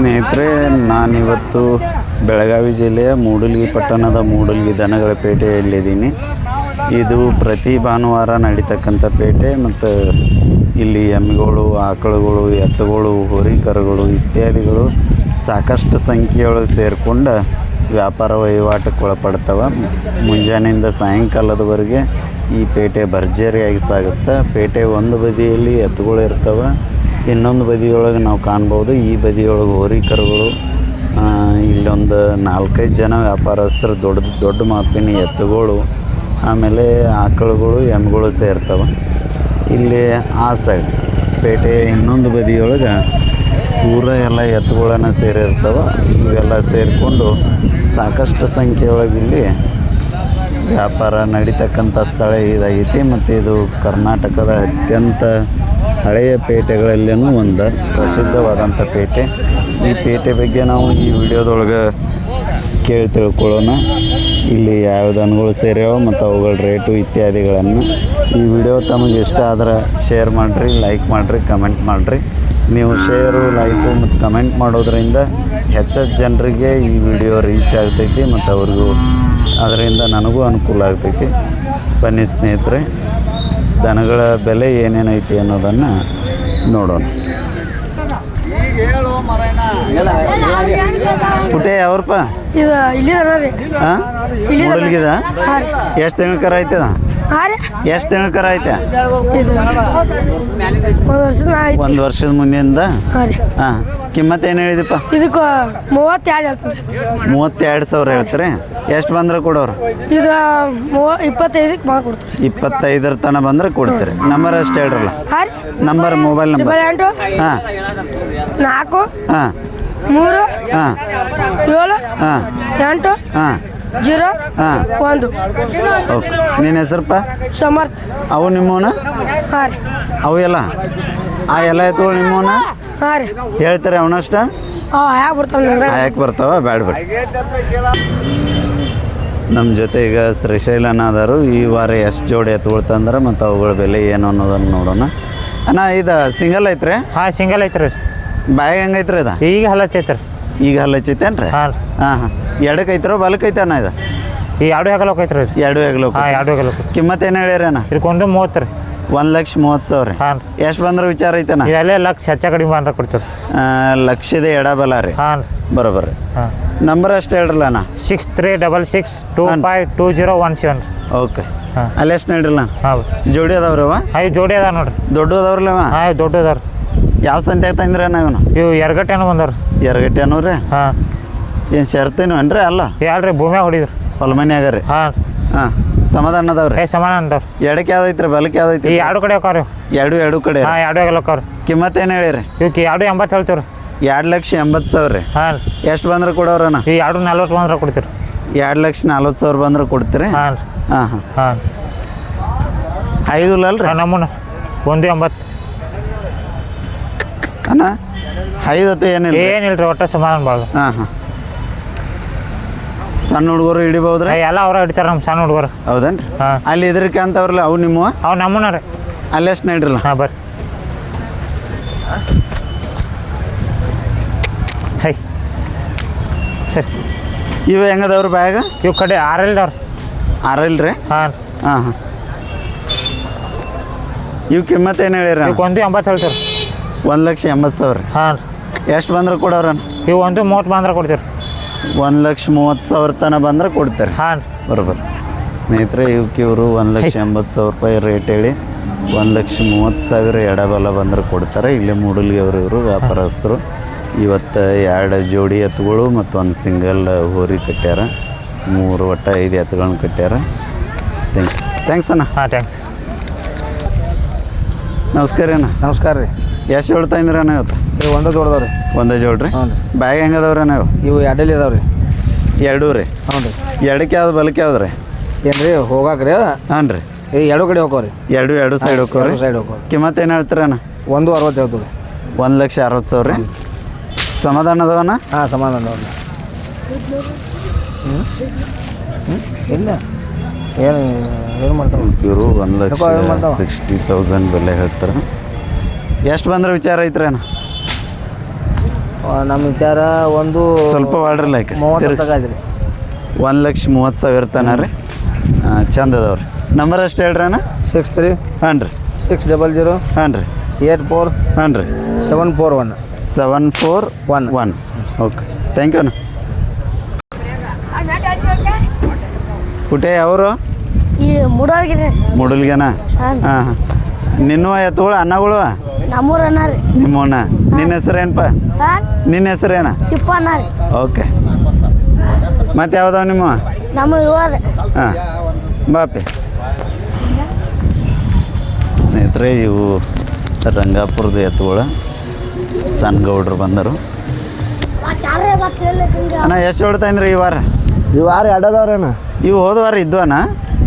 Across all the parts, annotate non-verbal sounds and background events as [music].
ಸ್ನೇಹಿತರೆ, ನಾನಿವತ್ತು ಬೆಳಗಾವಿ ಜಿಲ್ಲೆಯ ಮೂಡಲ್ಗಿ ಪಟ್ಟಣದ ಮೂಡಲ್ಗಿ ದನಗಳ ಪೇಟೆಯಲ್ಲಿದ್ದೀನಿ ಇದು ಪ್ರತಿ ಭಾನುವಾರ ನಡೀತಕ್ಕಂಥ ಪೇಟೆ ಮತ್ತು ಇಲ್ಲಿ ಎಮ್ಮೆಗಳು, ಆಕಳುಗಳು, ಎತ್ತುಗಳು, ಹೋರಿಕರುಗಳು ಇತ್ಯಾದಿಗಳು ಸಾಕಷ್ಟು ಸಂಖ್ಯೆಯೊಳಗೆ ಸೇರಿಕೊಂಡು ವ್ಯಾಪಾರ ವಹಿವಾಟಕ್ಕೆ ಒಳಪಡ್ತವೆ. ಮುಂಜಾನೆಯಿಂದ ಸಾಯಂಕಾಲದವರೆಗೆ ಈ ಪೇಟೆ ಭರ್ಜರಿಯಾಗಿ ಸಾಗುತ್ತೆ, ಪೇಟೆ ಒಂದು ಬದಿಯಲ್ಲಿ ಎತ್ತುಗಳು ಇರ್ತವೆ. ಇನ್ನೊಂದು ಬದಿಯೊಳಗೆ ನಾವು ಕಾಣ್ಬೋದು. ಈ ಬದಿಯೊಳಗೆ ಹೋರಿಕರುಗಳು ಕರುಗಳು ಇಲ್ಲೊಂದು ನಾಲ್ಕೈದು ಜನ ವ್ಯಾಪಾರಸ್ಥರು, ದೊಡ್ಡ ದೊಡ್ಡ ಮಾಪಿನ ಎತ್ತುಗಳು, ಆಮೇಲೆ ಆಕಳುಗಳು ಎಮ್ಮೆಗಳು ಸೇರ್ತವೆ. ಇಲ್ಲಿ ಆ ಸೈಡ್ ಪೇಟೆ ಇನ್ನೊಂದು ಬದಿಯೊಳಗೆ ಪೂರ ಎಲ್ಲ ಎತ್ತುಗಳನ್ನು ಸೇರಿರ್ತವೆ. ಇವೆಲ್ಲ ಸೇರಿಕೊಂಡು ಸಾಕಷ್ಟು ಸಂಖ್ಯೆಯೊಳಗೆ ಇಲ್ಲಿ ವ್ಯಾಪಾರ ನಡೀತಕ್ಕಂಥ ಸ್ಥಳ ಇದಾಗೈತಿ ಮತ್ತು ಇದು ಕರ್ನಾಟಕದ ಅತ್ಯಂತ ಹಳೆಯ ಪೇಟೆಗಳಲ್ಲಿನೂ ಒಂದು ಪ್ರಸಿದ್ಧವಾದಂಥ ಪೇಟೆ. ಈ ಪೇಟೆ ಬಗ್ಗೆ ನಾವು ಈ ವಿಡಿಯೋದೊಳಗೆ ಕೇಳಿ ತಿಳ್ಕೊಳ್ಳೋಣ. ಇಲ್ಲಿ ಯಾವ ದನಗಳು ಸೇರ್ಯಾವ ಮತ್ತು ಅವುಗಳ ರೇಟು ಇತ್ಯಾದಿಗಳನ್ನು. ಈ ವಿಡಿಯೋ ತಮಗೆ ಇಷ್ಟ ಆದ್ರೆ ಶೇರ್ ಮಾಡಿರಿ, ಲೈಕ್ ಮಾಡಿರಿ, ಕಮೆಂಟ್ ಮಾಡಿರಿ. ನೀವು ಶೇರು, ಲೈಕು ಮತ್ತು ಕಮೆಂಟ್ ಮಾಡೋದ್ರಿಂದ ಹೆಚ್ಚು ಜನರಿಗೆ ಈ ವಿಡಿಯೋ ರೀಚ್ ಆಗ್ತೈತಿ ಮತ್ತು ಅವ್ರಿಗೂ ಅದರಿಂದ ನನಗೂ ಅನುಕೂಲ ಆಗ್ತೈತಿ. ಬನ್ನಿ ಸ್ನೇಹಿತರೆ. ದನಗಳ ಬೆಲೆ ಏನೇನೈತಿ ಅನ್ನೋದನ್ನು ನೋಡೋಣ. ಪುಟೆ ಯಾವ್ರಪ್ಪ? ಹಾಂ ಮೂಡಲ್ಗಿದ ಎಷ್ಟು ತಿಂಗಳ ಕರ ಐತದ ಎಷ್ಟು ತಿಂಗಳ ಕರ ಐತೆ? ಒಂದು ವರ್ಷದ ಮುಂದಿಂದ? ಹಾಂ ಕಿಮ್ಮತ್ ಏನು ಹೇಳಿದಪ್ಪ ಇದಕ್ಕೆ ಮೂವತ್ತೆರಡು ಮೂವತ್ತೆರಡು ಸಾವಿರ ಹೇಳ್ತೀರಿ? ಎಷ್ಟು ಬಂದ್ರೆ ಕೊಡೋರು? ಇದು ಮೂವ ಇಪ್ಪತ್ತೈದಕ್ಕೆ ಮಾಡ್ಕೊಡ್ತೀವಿ ಇಪ್ಪತ್ತೈದರ ತನ ಬಂದ್ರೆ ಕೊಡ್ತೀರಿ. ನಂಬರ್ ಅಷ್ಟು ಹೇಳ್ರಲ್ಲ. ಹಾಂ ರೀ? ನಂಬರ್ ಮೊಬೈಲ್ ನಂಬರ್ ಡಬಲ್ ಎಂಟು? ಹಾಂ. ನಾಲ್ಕು? ಹಾಂ. ಮೂರು? ಹಾಂ. ಏಳು? ಹಾಂ. ಎಂಟು? ಹಾಂ. ಜೀರೋ? ಹಾಂ. ಒಂದು. ಓಕೆ. ನಿನ್ನ ಹೆಸರಪ್ಪ? ಸಮರ್ಥ. ಅವು ನಿಮ್ಮವನ? ಹಾಂ ರೀ. ಅವು ಎಲ್ಲ? ಆ ಎಲ್ಲ ಎತ್ತುಗಳು ನಿಮ್ಮವನ? ಹಾಂ ರೀ. ಹೇಳ್ತಾರೆ ಅವನಷ್ಟ? ಹಾಂ ಹ್ಯಾಗ ಬರ್ತಾವೆ ಯಾಕೆ ಬರ್ತಾವ? ಬ್ಯಾಡ ಬಿಡಿ ನಮ್ಮ ಜೊತೆ ಈಗ ಶ್ರೀಶೈಲನಾದರು ಈ ವಾರ ಎಷ್ಟು ಜೋಡಿ ಎತ್ತುಗಳು ತಂದ್ರೆ ಮತ್ತು ಅವುಗಳ ಬೆಲೆ ಏನು ಅನ್ನೋದನ್ನು ನೋಡೋಣ. ಅಣ್ಣ ಇದು ಸಿಂಗಲ್ ಐತ್ರಿ? ಹಾಂ ಸಿಂಗಲ್ ಐತ್ರಿ. ಬ್ಯಾಗ್ ಹೆಂಗೈತ್ರಿ ಇದು? ಈಗ ಹಲಚೈತ್ರಿ ಈಗ ಹಲ್ಲಚ್ಚೈತೇನ್ರಿ ಹಾಂ. ಹಾಂ ಹಾಂ. ಎಡಕ್ಕೆ ಐತ್ರೋ ಬಲಕ್ಕೆ ಐತೆ ಅಣ್ಣ ಇದು? ಈ ಎರಡು ಹೆಗಲ್ ಐತ್ರಿ ಎರಡು ಹೆಗಲು ಹಾಂ ಎರಡು ಹೆಗಲ್ ಕಿಮ್ಮತ್ತು ಏನು ಹೇಳ್ಯಾರ ಅಣ್ಣ? ಇರ್ಕೊಂಡು ಮೂವತ್ತು ರೀ. ಒಂದು ಲಕ್ಷ ಮೂವತ್ತು ಸಾವಿರ ಹಾಂ. ಎಷ್ಟು ಬಂದ್ರೆ ವಿಚಾರ ಐತಣ್ಣ? ಇವೆಲ್ಲ ಲಕ್ಷ ಹೆಚ್ಚ ಕಡಿಮೆ ಅಂದ್ರೆ ಕೊಡ್ತೀವಿ ಲಕ್ಷದ ಎಡಬಲ ರೀ. ಹಾಂ. ಬರೋಬ್ಬರಿ ಹಾಂ. ನಂಬರ್ ಅಷ್ಟು ಹೇಳ್ರಲ್ಲ ಅಣ್ಣ? Six three double six two ಹಾಂ. Five two zero one seven okay ಹಾಂ. ಅಲ್ಲಿ ಎಷ್ಟು ಹೇಳ್ರಲ್ಲ ಹಾಂ. ಜೋಡಿ ಅದಾವ್ರಿ ಅವ? ಹಾಯ್ ಜೋಡಿ ಅದಾವ ನೋಡ್ರಿ. ದೊಡ್ಡ ಅದಾವ್ರಲ್ಲ ಹಾಂ ಹಾಯ್ ದೊಡ್ಡ ಅದಾರ ಯಾವ ಸಂತೆ ತಂದ್ರೆ ಇವನು ಇವು ಎರಗಟ್ಟೆನೂ ಬಂದವ್ರಿ. ಎರಗಟ್ಟೆ ಅನ್ನೋರಿ ಹಾಂ. ಏನು ಶರ್ತೇನು ಅನ್ರಿ ಅಲ್ಲ? ಹೇಳ್ರಿ ಭೂಮ್ಯಾಗ ಹೊಡಿದ್ರಿ ಹೊಲ ಮನ್ಯಾಗ ರೀ. ಹಾಂ. ಹಾಂ ಸಮಾಧಾನ ಅದಾವ್ರಿ? ಏ ಸಮಾನ ಅದಾವ್ರಿ. ಎಡಕ್ಕೆ ಯಾವ್ದೈತ್ರಿ ಬಲಕ್ಕೆ ಈ ಯಾವ್ದೈತಿ ಎರಡು ಕಡೆ ಹೋಕಾವ್ರಿ ಎರಡು ಎರಡು ಕಡೆ. ಹಾಂ ಎರಡು ಎಲ್ಲ ಹೋಕಾವ್ರಿ ಕಿಮ್ಮತ್ತೇನು ಏನು ಹೇಳಿರಿ? ಇವಕ್ಕೆ ಎರಡು ಎಂಬತ್ತು ಹೇಳ್ತೀವ್ರಿ. ಎರಡು ಲಕ್ಷ ಎಂಬತ್ತು ಸಾವಿರ ರೀ. ಹಾಂ ಎಷ್ಟು ಬಂದ್ರೆ ಕೊಡೋರಣ್ಣ? ಈ ಎರಡು ನಲ್ವತ್ತು ಬಂದ್ರೆ ಕೊಡ್ತೀರಿ. ಎರಡು ಲಕ್ಷ ನಲ್ವತ್ತು ಸಾವಿರ ಬಂದ್ರೆ ಕೊಡ್ತೀರಿ? ಹಾಂ ಹಾಂ ಹಾಂ. ಹಾಂ ಐದು ಅಲ್ರಿ? ರೀ ನಮ್ಮನ್ನ. ಒಂದು ಎಂಬತ್ತು. ಅಣ್ಣ ಐದು ಹೊತ್ತು ಏನಿಲ್ಲ ಏನಿಲ್ಲ ರೀ ಒಟ್ಟು ಸಮಾನ ಭಾಳ. ಹಾಂ ಹಾಂ. ಸಣ್ಣ ಹುಡುಗರು ಹಿಡಿಬಹುದ್ರಿ ಎಲ್ಲ ಅವ್ರ ಹಿಡಿತಾರ ನಮ್ಮ ಸಣ್ಣ ಹುಡುಗರು. ಹೌದೇನ್ರಿ? ಹಾಂ. ಅಲ್ಲಿ ಇದ್ರಕ್ಕೆ ಅಂತವ್ರಲ್ಲ ಅವು ನಿಮ್ಮ ಅವು ನಮ್ಮನ ರೀ. ಅಲ್ಲಿ ಎಷ್ಟು ನಡ್ರಲ್ಲ? ಹಾಂ ಬರ್ರಿ. ಸರಿ ಇವು ಹೆಂಗದವ್ರಿ ಬ್ಯಾಗ? ಇವು ಕಡೆ ಆರಲ್ದವ್ರು. ಆರಲ್ರಿ? ಹಾಂ. ಹಾಂ ಹಾಂ. ಇವು ಕಿಮ್ಮತ್ತು ಏನು ಹೇಳಿರ ಇವಕ್ಕೆ ಒಂದು ಎಂಬತ್ತು ಹೇಳ್ತೀರಿ ಒಂದು ಲಕ್ಷ ಎಂಬತ್ತು ಸಾವಿರ. ಹಾಂ. ಎಷ್ಟು ಬಂದ್ರೆ ಕೊಡೋರ ಇವು ಒಂದು ಮೂವತ್ತು ಬಂದ್ರೆ ಕೊಡ್ತೀರಿ ಒಂದು ಲಕ್ಷ ಮೂವತ್ತು ಸಾವಿರ ತನಕ ಬಂದ್ರೆ ಕೊಡ್ತಾರೆ. ಹಾಂ. ಬರೋಬ್ಬರ ಸ್ನೇಹಿತರೆ ಇವಕ್ಕೆ ಇವರು ಒಂದು ಲಕ್ಷ ಎಂಬತ್ತು ಸಾವಿರ ರೂಪಾಯಿ ರೇಟ್ ಹೇಳಿ ಒಂದು ಲಕ್ಷ ಮೂವತ್ತು ಸಾವಿರ ಎಡಬಲ ಬಂದ್ರೆ ಕೊಡ್ತಾರೆ. ಇಲ್ಲಿ ಮೂಡಲ್ಗೆ ಅವರು ಇವರು ವ್ಯಾಪಾರಸ್ಥರು. ಇವತ್ತು ಎರಡು ಜೋಡಿ ಎತ್ತುಗಳು ಮತ್ತು ಒಂದು ಸಿಂಗಲ್ ಹೋರಿ ಕಟ್ಟ್ಯಾರ. ಮೂರು ಒಟ್ಟು ಐದು ಎತ್ತುಗಳನ್ನ ಕಟ್ಟ್ಯಾರ. ಥ್ಯಾಂಕ್ಸ್ ಥ್ಯಾಂಕ್ಸ್ ಅಣ್ಣ. ಹಾಂ ಥ್ಯಾಂಕ್ಸ್ ನಮಸ್ಕಾರ ರೀ ಅಣ್ಣ. ನಮಸ್ಕಾರ ರೀ. ಎಷ್ಟು ಹೇಳ್ತಾ ಇದ್ರಿ ಅಣ್ಣ ಇವತ್ತು? ಇವು ಒಂದೇ ಜೋಡ್ದವ್ರಿ ಒಂದೇ ಜೋಡ್ರಿ? ಹ್ಞೂ ರೀ. ಬ್ಯಾಗ್ ಹೆಂಗದವ್ರಿ ಅಣ್ಣ ಇವು? ಇವು ಎರಡಲ್ಲಿ ಇದಾವೆ ರೀ ಎರಡೂ ರೀ? ಹ್ಞೂ ರೀ. ಎಡಕ್ಕೆ ಯಾವ್ದು ಬಲಕ್ಕೆ ಯಾವ್ದು ರೀ? ಏನು ರೀ ಹೋಗಾಕ ರೀ? ಹಾಂ ರೀ. ಈ ಎರಡು ಕಡೆ ಹೋಗೋರಿ ಎರಡು ಎರಡು ಸೈಡ್ ಹೋಗೋರಿ ಸೈಡ್ ಹೋಗೋ ಕಿಮ್ಮತ್ತು ಏನು ಹೇಳ್ತೀರ ಅಣ್ಣ? ಒಂದು ಅರವತ್ತು ಹೇಳ್ತೀವಿ ರೀ. ಒಂದು ಲಕ್ಷ ಅರವತ್ತು ಸಾವಿರ ರೀ. ಸಮಾಧಾನ ಅದಾವಣ್ಣ ಹಾಂ ಸಮಾಧಾನ ಅವ್ರನ್ನ ಹ್ಞೂ ಹ್ಞೂ ಇಲ್ಲ. ಏನು ಏನು ಮಾಡ್ತಾವೆ ಇವರು ಒಂದು ಲಕ್ಷ? ಸಿಕ್ಸ್ಟಿ ತೌಸಂಡ್ ಬೆಲೆ ಹೇಳ್ತಾರೆ. ಎಷ್ಟು ಬಂದ್ರೆ ವಿಚಾರ ಐತ್ರ ಅಣ್ಣ? ನಮ್ಮ ವಿಚಾರ ಒಂದು ಸ್ವಲ್ಪ ಮಾಡ್ರಲ್ಲ ಮೂವತ್ತು ಒಂದು ಲಕ್ಷ ಮೂವತ್ತು ಸಾವಿರ ತನ ರೀ. ಹಾಂ ಚಂದ ಅದಾವ್ರಿ. ನಂಬರ್ ಅಷ್ಟು ಹೇಳ್ರಿ ಅಣ್ಣ? ಸಿಕ್ಸ್ ತ್ರೀ ಹಾನ್ ರೀ. ಸಿಕ್ಸ್ ಡಬಲ್ ಜೀರೋ ಹಾಂ ರೀ. ಏಟ್ ಫೋರ್ ಹಾಂ ರೀ. Seven four one seven four one one okay thank you ಅಣ್ಣ ಪುಟೆ ಅವರು ಮುಡಲ್ಗೆನ? ಹಾಂ. ಹಾಂ ನಿನ್ನವ ಎತ್ತುಗಳು ಅನ್ನಗಳು ನಮ್ಮೂರ ರೀ. ನಿನ್ನ ಹೆಸರೇನಪ್ಪ ನಿನ್ನ ಹೆಸರೇನ? ತಿಪ್ಪ ಓಕೆ. ಮತ್ತೆ ಯಾವ್ದಾವ ನಿಮ್ಮ? ನಮ್ಮ ಇವರು ಹಾಂ. ಬಾಪಿ. ಸ್ನೇಹಿತರೆ ಇವು ರಂಗಾಪುರದ ಎತ್ತುಗಳು. ಸಣ್ಣ ಬಂದರು. ಅಣ್ಣ ಎಷ್ಟು ಹೊಡ್ತಾಯಿನ್ರಿ ಈ ವಾರ? ಈ ವಾರ ಎರಡದವ್ರೇನ ಇವು ಹೋದ ವಾರ ಇದ್ವಣ್ಣ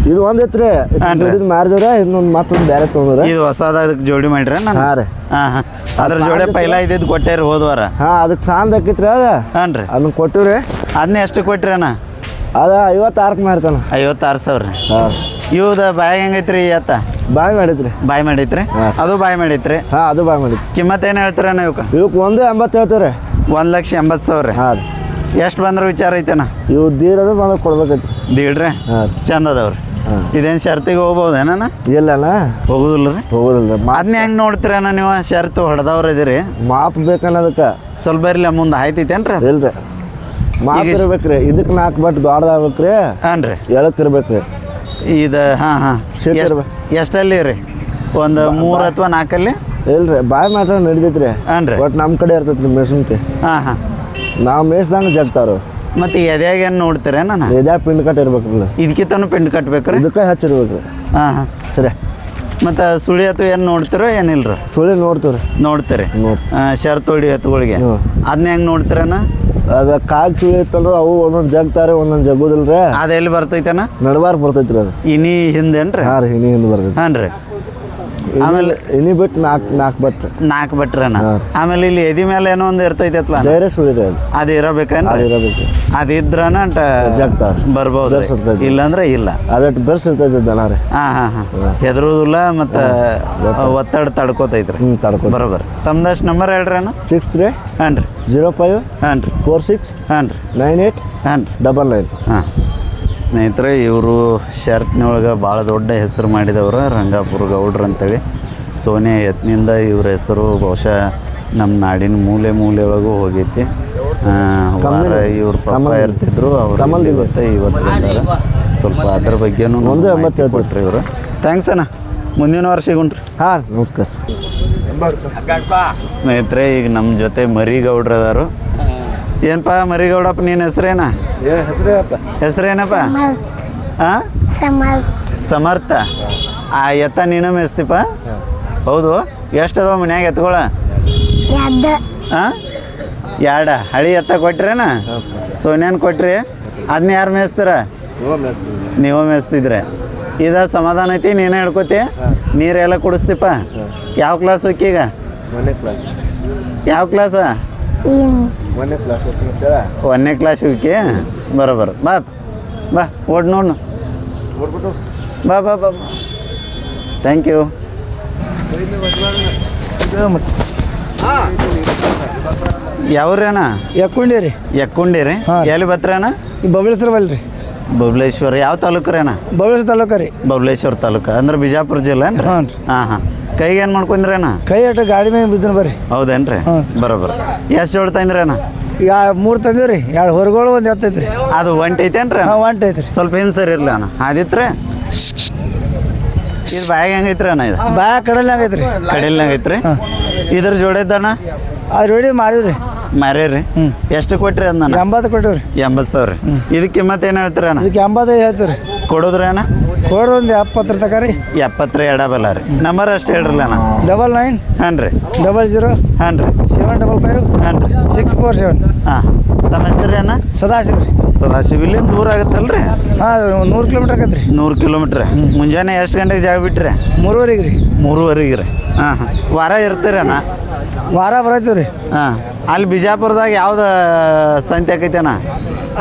ಇದು ಒಂದು ಐತ್ರಿ. ಹಾಂ ರೀ. ಇದು ಮಾರಿದ್ರೆ ಇನ್ನೊಂದು ಮತ್ತೊಂದು ಬೇರೆ ತೊಗೊಂಡ್ರೆ. ಇದು ಹೊಸದ ಅದಕ್ಕೆ ಜೋಡಿ ಮಾಡ್ರಿ ನಾನು ಹಾಂ ರೀ. ಹಾಂ ಹಾಂ. ಅದ್ರ ಜೋಡಿ ಪೈಲ ಇದ್ದಿದ್ದು ಕೊಟ್ಟೇರಿ ಹೋದ ವಾರ. ಹಾಂ ಅದಕ್ಕೆ ಸಾಂದ್ ಹಾಕಿತ್ರಿ ಅದ. ಹಾಂ ರೀ. ಅದನ್ನ ಕೊಟ್ಟಿವ್ರಿ. ಅದನ್ನ ಎಷ್ಟು ಕೊಟ್ರಿ ಅಣ್ಣ? ಅದ ಐವತ್ತಾರಕ್ಕೆ ಮಾಡ್ತಾನ ಐವತ್ತಾರು ಸಾವಿರ ರೀ. ಹಾಂ. ಇವ್ದ ಬಾಯಿ ಹೆಂಗೈತ್ರಿ ಅತ್ತ? ಬಾಯಿ ಮಾಡಿದ್ರಿ. ಬಾಯಿ ಮಾಡಿತ್ರಿ ಅದು ಬಾಯಿ ಮಾಡಿತ್ರಿ ಹಾ ಅದು ಬಾಯಿ ಮಾಡಿದ್ರಿ. ಕಿಮ್ಮತ್ ಏನು ಹೇಳ್ತಾರ ಇವಕ್ಕ ಇವಕ್ಕೆ ಒಂದು ಎಂಬತ್ತು ಹೇಳ್ತಾರೆ ಒಂದು ಲಕ್ಷ ಎಂಬತ್ತು ಸಾವಿರ. ಹಾಂ ಎಷ್ಟು ಬಂದ್ರೆ ವಿಚಾರ ಐತೆನ? ಇವು ದೀಡದು ಬಂದ್ರೆ ಕೊಡ್ಬೇಕೈತಿ ದೀಡ್ರಿ? ಚಂದ ಅದಾವ್ರಿ. ಇದೇನು ಶರ್ತಿಗೆ ಹೋಗ್ಬೋದೇನ ಇಲ್ಲಲ್ಲ ಹೋಗುದಿಲ್ಲ ರೀ? ಹೋಗೋದಿಲ್ಲ ಅದನ್ನ ಹೆಂಗೆ ನೋಡ್ತೀರಣ್ಣ ನೀವು? ಶರ್ತು ಹೊಡೆದವ್ರ ಇದೀರಿ. ಮಾಪ್ ಬೇಕನ್ನೋದಕ್ಕೆ. ಸ್ವಲ್ಪ ಇರಲಿ ಮುಂದೆ ಆಯ್ತೈತೇನ್ರಿ ಇಲ್ಲ ಇಲ್ರಿ. ಮಾಪ್ ಇರ್ಬೇಕ್ರಿ. ಇದಕ್ಕೆ ನಾಲ್ಕು ಬಟ್ ದೊಡ್ಡದಾಗ್ಬೇಕ್ರಿ. ಹಾನ್ರಿ ಎಳಕ್ ಇರ್ಬೇಕ್ರಿ. ಇದು ಹಾಂ ಹಾಂ. ಇರ್ಬೇಕು. ಎಷ್ಟಲ್ಲಿ ರೀ ಒಂದು ಮೂರು ಅಥವಾ ನಾಲ್ಕಲ್ಲಿ? ಇಲ್ರಿ ಬಾಯ್ ಮಾತ್ರ ನಡಿತೈತ್ರಿ ಹಾಂ ರೀ. ಬಟ್ ನಮ್ಮ ಕಡೆ ಇರ್ತೈತ್ರಿ ಮೇಸನ್ಕೆ ಹಾಂ ಹಾಂ. ನಾವು ಮೇಯ್ಸ್ದಂಗೆ ಜಗ್ತಾರು ಮತ್ತೆ ಎದ್ಯಾಗ ಏನು ನೋಡ್ತೀರ ನಾನು ಎದ್ಯಾಗ ಪಿಂಡ್ ಕಟ್ ಇರ್ಬೇಕ್ರಿ. ಇದಕ್ಕಿಂತನೂ ಪಿಂಡ್ ಕಟ್ಬೇಕ್ರಿ? ಇದಕ್ಕೆ ಹಚ್ಚಿರ್ಬೇಕ್ರಿ. ಹಾಂ ಹಾಂ. ಸರಿ. ಮತ್ತು ಸುಳಿ ಅಥವಾ ಏನು ನೋಡ್ತಿರೋ ಏನಿಲ್ಲ ರೀ ಸುಳಿ ನೋಡ್ತೀವ್ರಿ. ನೋಡ್ತೀರಿ. ನೋಡ್. ಶರ್ತ್ ಹೊಡಿ ಎತ್ತುಗಳಿಗೆ. ಅದನ್ನ ಹೆಂಗೆ ನೋಡ್ತೀರಣ್ಣ ಅದ ಕಾಗ್ ಸುಳಿ ಇತ್ತಂದ್ರೆ ಅವು ಒಂದೊಂದು ಜಗ್ತಾರೆ ಒಂದೊಂದು ಜಗ್ಗುದಿಲ್ರಿ. ಅದು ಎಲ್ಲಿ ಬರ್ತೈತನ? ನಡ್ಬಾರ್ ಬರ್ತೈತ್ರಿ ಅದು. ಇನಿ ಹಿಂದೇನ್ರಿ? ಹಾಂ ರೀ ಇನಿ ಹಿಂದೆ ಬರ್ತೈತಿ ಹಾಂ ರೀ ಆಮೇಲೆ ಇನಿ ಬಿಟ್ಟು ನಾಲ್ಕು ನಾಲ್ಕು ಬಟ್ರಿ ನಾಲ್ಕು ಬಟ್ರಣ್ಣ ಆಮೇಲೆ ಇಲ್ಲಿ ಎದಿ ಮೇಲೆ ಏನೋ ಒಂದು ಇರ್ತೈತಲ್ಲ ಬೇರೆ ಸುಳಿದೆ ಅದು. ಅದು ಇರಬೇಕೇನ್ರಿ ಅದು ಇರಬೇಕು. ಅದಿದ್ರನ ಅಂಟ ಜಗ್ತ ಬರ್ಬೋದು ಇರ್ತೈತಿ. ಇಲ್ಲಾಂದ್ರೆ ಇಲ್ಲ. ಅದಟ್ಟು ಬೆರ್ಸ್ ಇರ್ತೈತಿ ದನ ರೀ. ಹಾಂ ಹಾಂ ಹಾಂ. ಹೆದರುದಿಲ್ಲ ಮತ್ತು ಒತ್ತಡ. ತಡ್ಕೋತೈತ್ರಿ ಹ್ಞೂ ತಡ್ಕೊ ಬರೋಬರ್. ತಮ್ದಷ್ಟು ನಂಬರ್ ಹೇಳ್ರಿ ಅಣ್ಣ. ಸಿಕ್ಸ್ ತ್ರೀ ಹಾಂ ರೀ. ಜೀರೋ ಫೈವ್ ಹಾಂ ರೀ. ಫೋರ್ ಸಿಕ್ಸ್ ಹಾಂ ರೀ. ನೈನ್ ಏಯ್ಟ್ ಹಾಂ ರೀ. Double nine. ಹಾಂ. ಸ್ನೇಹಿತರೆ ಇವರು ಶರ್ಟ್ನೊಳಗೆ ಭಾಳ ದೊಡ್ಡ ಹೆಸರು ಮಾಡಿದವರು ರಂಗಾಪುರ ಗೌಡ್ರು ಅಂತೇಳಿ. ಸೋನೆ ಯತ್ನಿಂದ ಇವ್ರ ಹೆಸರು ಬಹುಶಃ ನಮ್ಮ ನಾಡಿನ ಮೂಲೆ ಮೂಲೆ ಒಳಗೂ ಹೋಗೈತಿ ವಾರ ಇವ್ರ ಪಾಪ ಇರ್ತಿದ್ರು ಅವ್ರು ಇವತ್ತು ಇವತ್ತು ಸ್ವಲ್ಪ ಅದ್ರ ಬಗ್ಗೆನೂ ಒಂದು ಎಂಬತ್ತು ಹೇಳ್ತೀವಿ. ಕೊಟ್ರಿ ಇವರು. ಥ್ಯಾಂಕ್ಸ್ ಅಣ್ಣ. ಮುಂದಿನ ವರ್ಷ ಸಿಗುಣ್ರಿ. ಹಾಂ ನಮಸ್ಕಾರ. ಸ್ನೇಹಿತರೆ ಈಗ ನಮ್ಮ ಜೊತೆ ಮರಿಗೌಡ್ರು ಅದಾರು. ಏನಪ್ಪ ಮರಿಗೌಡಪ್ಪ ನಿನ್ನ ಹೆಸರೇನ? ಹೆಸರೇನಪ್ಪ? ಹಾಂ ಸಮರ್ಥ. ಆ ಎತ್ತ ನೀನು ಮೇಸ್ತಿಪ್ಪ ಹೌದು. ಎಷ್ಟು ಅದಾವ ಮನ್ಯಾಗ ಎತ್ಕೊಳ ಹಾಂ ಎರಡ. ಹಳಿ ಎತ್ತ ಕೊಟ್ರೇನ? ಸೋನ್ಯಾನ್ ಕೊಟ್ರಿ. ಅದನ್ನ ಯಾರು ಮೇಯಿಸ್ತೀರ? ನೀವು ಮೇಯಿಸ್ತಿದ್ರೆ. ಇದ ಸಮಾಧಾನ ಐತಿ ನೀನೇ ಹಿಡ್ಕೋತಿ ನೀರೆಲ್ಲ ಕುಡಿಸ್ತಿಪ್ಪ. ಯಾವ ಕ್ಲಾಸ್ ಹೋಗಿ ಈಗ ಕ್ಲಾಸ್ ಯಾವ ಕ್ಲಾಸ್ ಒಂದನೇ ಕ್ಲಾಸ್ ಹೋಗಿ ಬರೋಬರ ಬಾ ಬಾ ಓಡ್ ನೋಡು ಬಾ ಬಾ ಬಾ ಥ್ಯಾಂಕ್ ಯು ಯಾವ್ರೇನ ಯಾಕೊಂಡಿರಿ ಎಕ್ಕೊಂಡಿರಿ ಹಾಂ. ಎಲ್ಲಿ ಬತ್ರಣ ಈ ಬಬಳೇಶ್ವರ ಬಲ್ರಿ. ಬಬಲೇಶ್ವರ. ಯಾವ ತಾಲೂಕು ರೀ ಬಬಳೇಶ್ವರ ತಾಲೂಕ ರೀ. ಬಬಲೇಶ್ವರ ತಾಲೂಕು. ಅಂದ್ರೆ ಬಿಜಾಪುರ ಜಿಲ್ಲೆ. ಹಾಂ ಹಾಂ. ಕೈಗೆ ಏನು ಮಾಡ್ಕೊಂಡ್ರೇನ? ಕೈ ಅಟ ಗಾಡಿ ಮೇಲೆ ಬಿದ್ದನ ಬರ್ರಿ. ಹೌದೇನ್ರಿ. ಬರೋಬರ. ಎಷ್ಟು ಜೋಡ್ ತಂದ್ರೇನ? ಯಾ ಮೂರು ತಂದೀವಿ ರೀ ಎರಡು ಹೊರಗಳು ಒಂದು ಎತ್ತೈತ್ರಿ. ಅದು ಒಂಟಿ ಐತೇನ್ರಿ? ಹಾಂ ಒಂಟ್ ಐತ್ರಿ. ಸ್ವಲ್ಪ ಏನು ಸರಿ ಇರಲಿ ಅಣ್ಣ. ಆದಿತ್ರಿ ಇದು ಬ್ಯಾಗ್ ಹೆಂಗೈತ್ರಿ ಅಣ್ಣ ಇದು? ಬ್ಯಾಗ್ ಕಡಲ್ ಐತ್ರಿ. ಕಡಿಲ್ನಾಗ ಐತ್ರಿ? ಇದ್ರ ಜೋಡಿದ್ದಣ್ಣ ಅದು ಆ ಮಾರೀವಿ ರೀ ಮಾರೇರಿ ಎಷ್ಟು ಕೊಟ್ರಿ ಅದ್ ನಾನು ಎಂಬತ್ತು ಕೊಟ್ಟಿವ್ರಿ. ಎಂಬತ್ತು ಸಾವಿರ. ಇದಕ್ಕೆ ಮತ್ತೆ ಏನು ಹೇಳ್ತೀರ ಅಣ್ಣ ಇದಕ್ಕೆ ಎಂಬತ್ತೈದು ಹೇಳ್ತೀವಿ ರೀ ಕೊಡೋದ್ರಿ ಅಣ್ಣ ಕೊಡೋದು ಒಂದು ಎಪ್ಪತ್ತರ ತಕ ರೀ ಎಪ್ಪತ್ತರ ಎಡಬಲ್ಲ ರೀ ನಂಬರ್ ಅಷ್ಟು ಹೇಳ್ರಲ್ಲ ಅಣ್ಣ. ಡಬಲ್ ನೈನ್ ಹಾಂ ರೀ. ಡಬಲ್ ಜೀರೋ ಹಾಂ ರೀ. ಸೆವೆನ್ ಡಬಲ್ ಫೈವ್ ಹಾಂ ರೀ. ಸಿಕ್ಸ್ ಫೋರ್ ಸೆವೆನ್ ಹಾಂ. ತಮ್ಮ ಹೆಸರು ಅಣ್ಣ? ಸದಾಶಿವ ರೀ. ಸದಾಶಿವ ಇಲ್ಲಿಂದ ದೂರ ಆಗುತ್ತಲ್ರಿ? ಹಾಂ ನೂರು ಕಿಲೋಮೀಟ್ರ್ ಆಗತ್ತೆ ರೀ. ನೂರು ಕಿಲೋಮೀಟ್ರ್ ಮುಂಜಾನೆ ಎಷ್ಟು ಗಂಟೆಗೆ ಜಾಗ ಬಿಟ್ರಿ? ಮೂರುವರೆಗೆ ರೀ. ಮೂರುವರೆಗೆ ರೀ. ಹಾಂ ಹಾಂ. ವಾರ ಇರ್ತೀರಣ್ಣ ವಾರ ಬರತ್ತೀವಿ ರೀ ಹಾಂ. ಅಲ್ಲಿ ಬಿಜಾಪುರದಾಗ ಯಾವ್ದು ಸಂತೆ ಆಕೈತೆ ಅಣ್ಣ?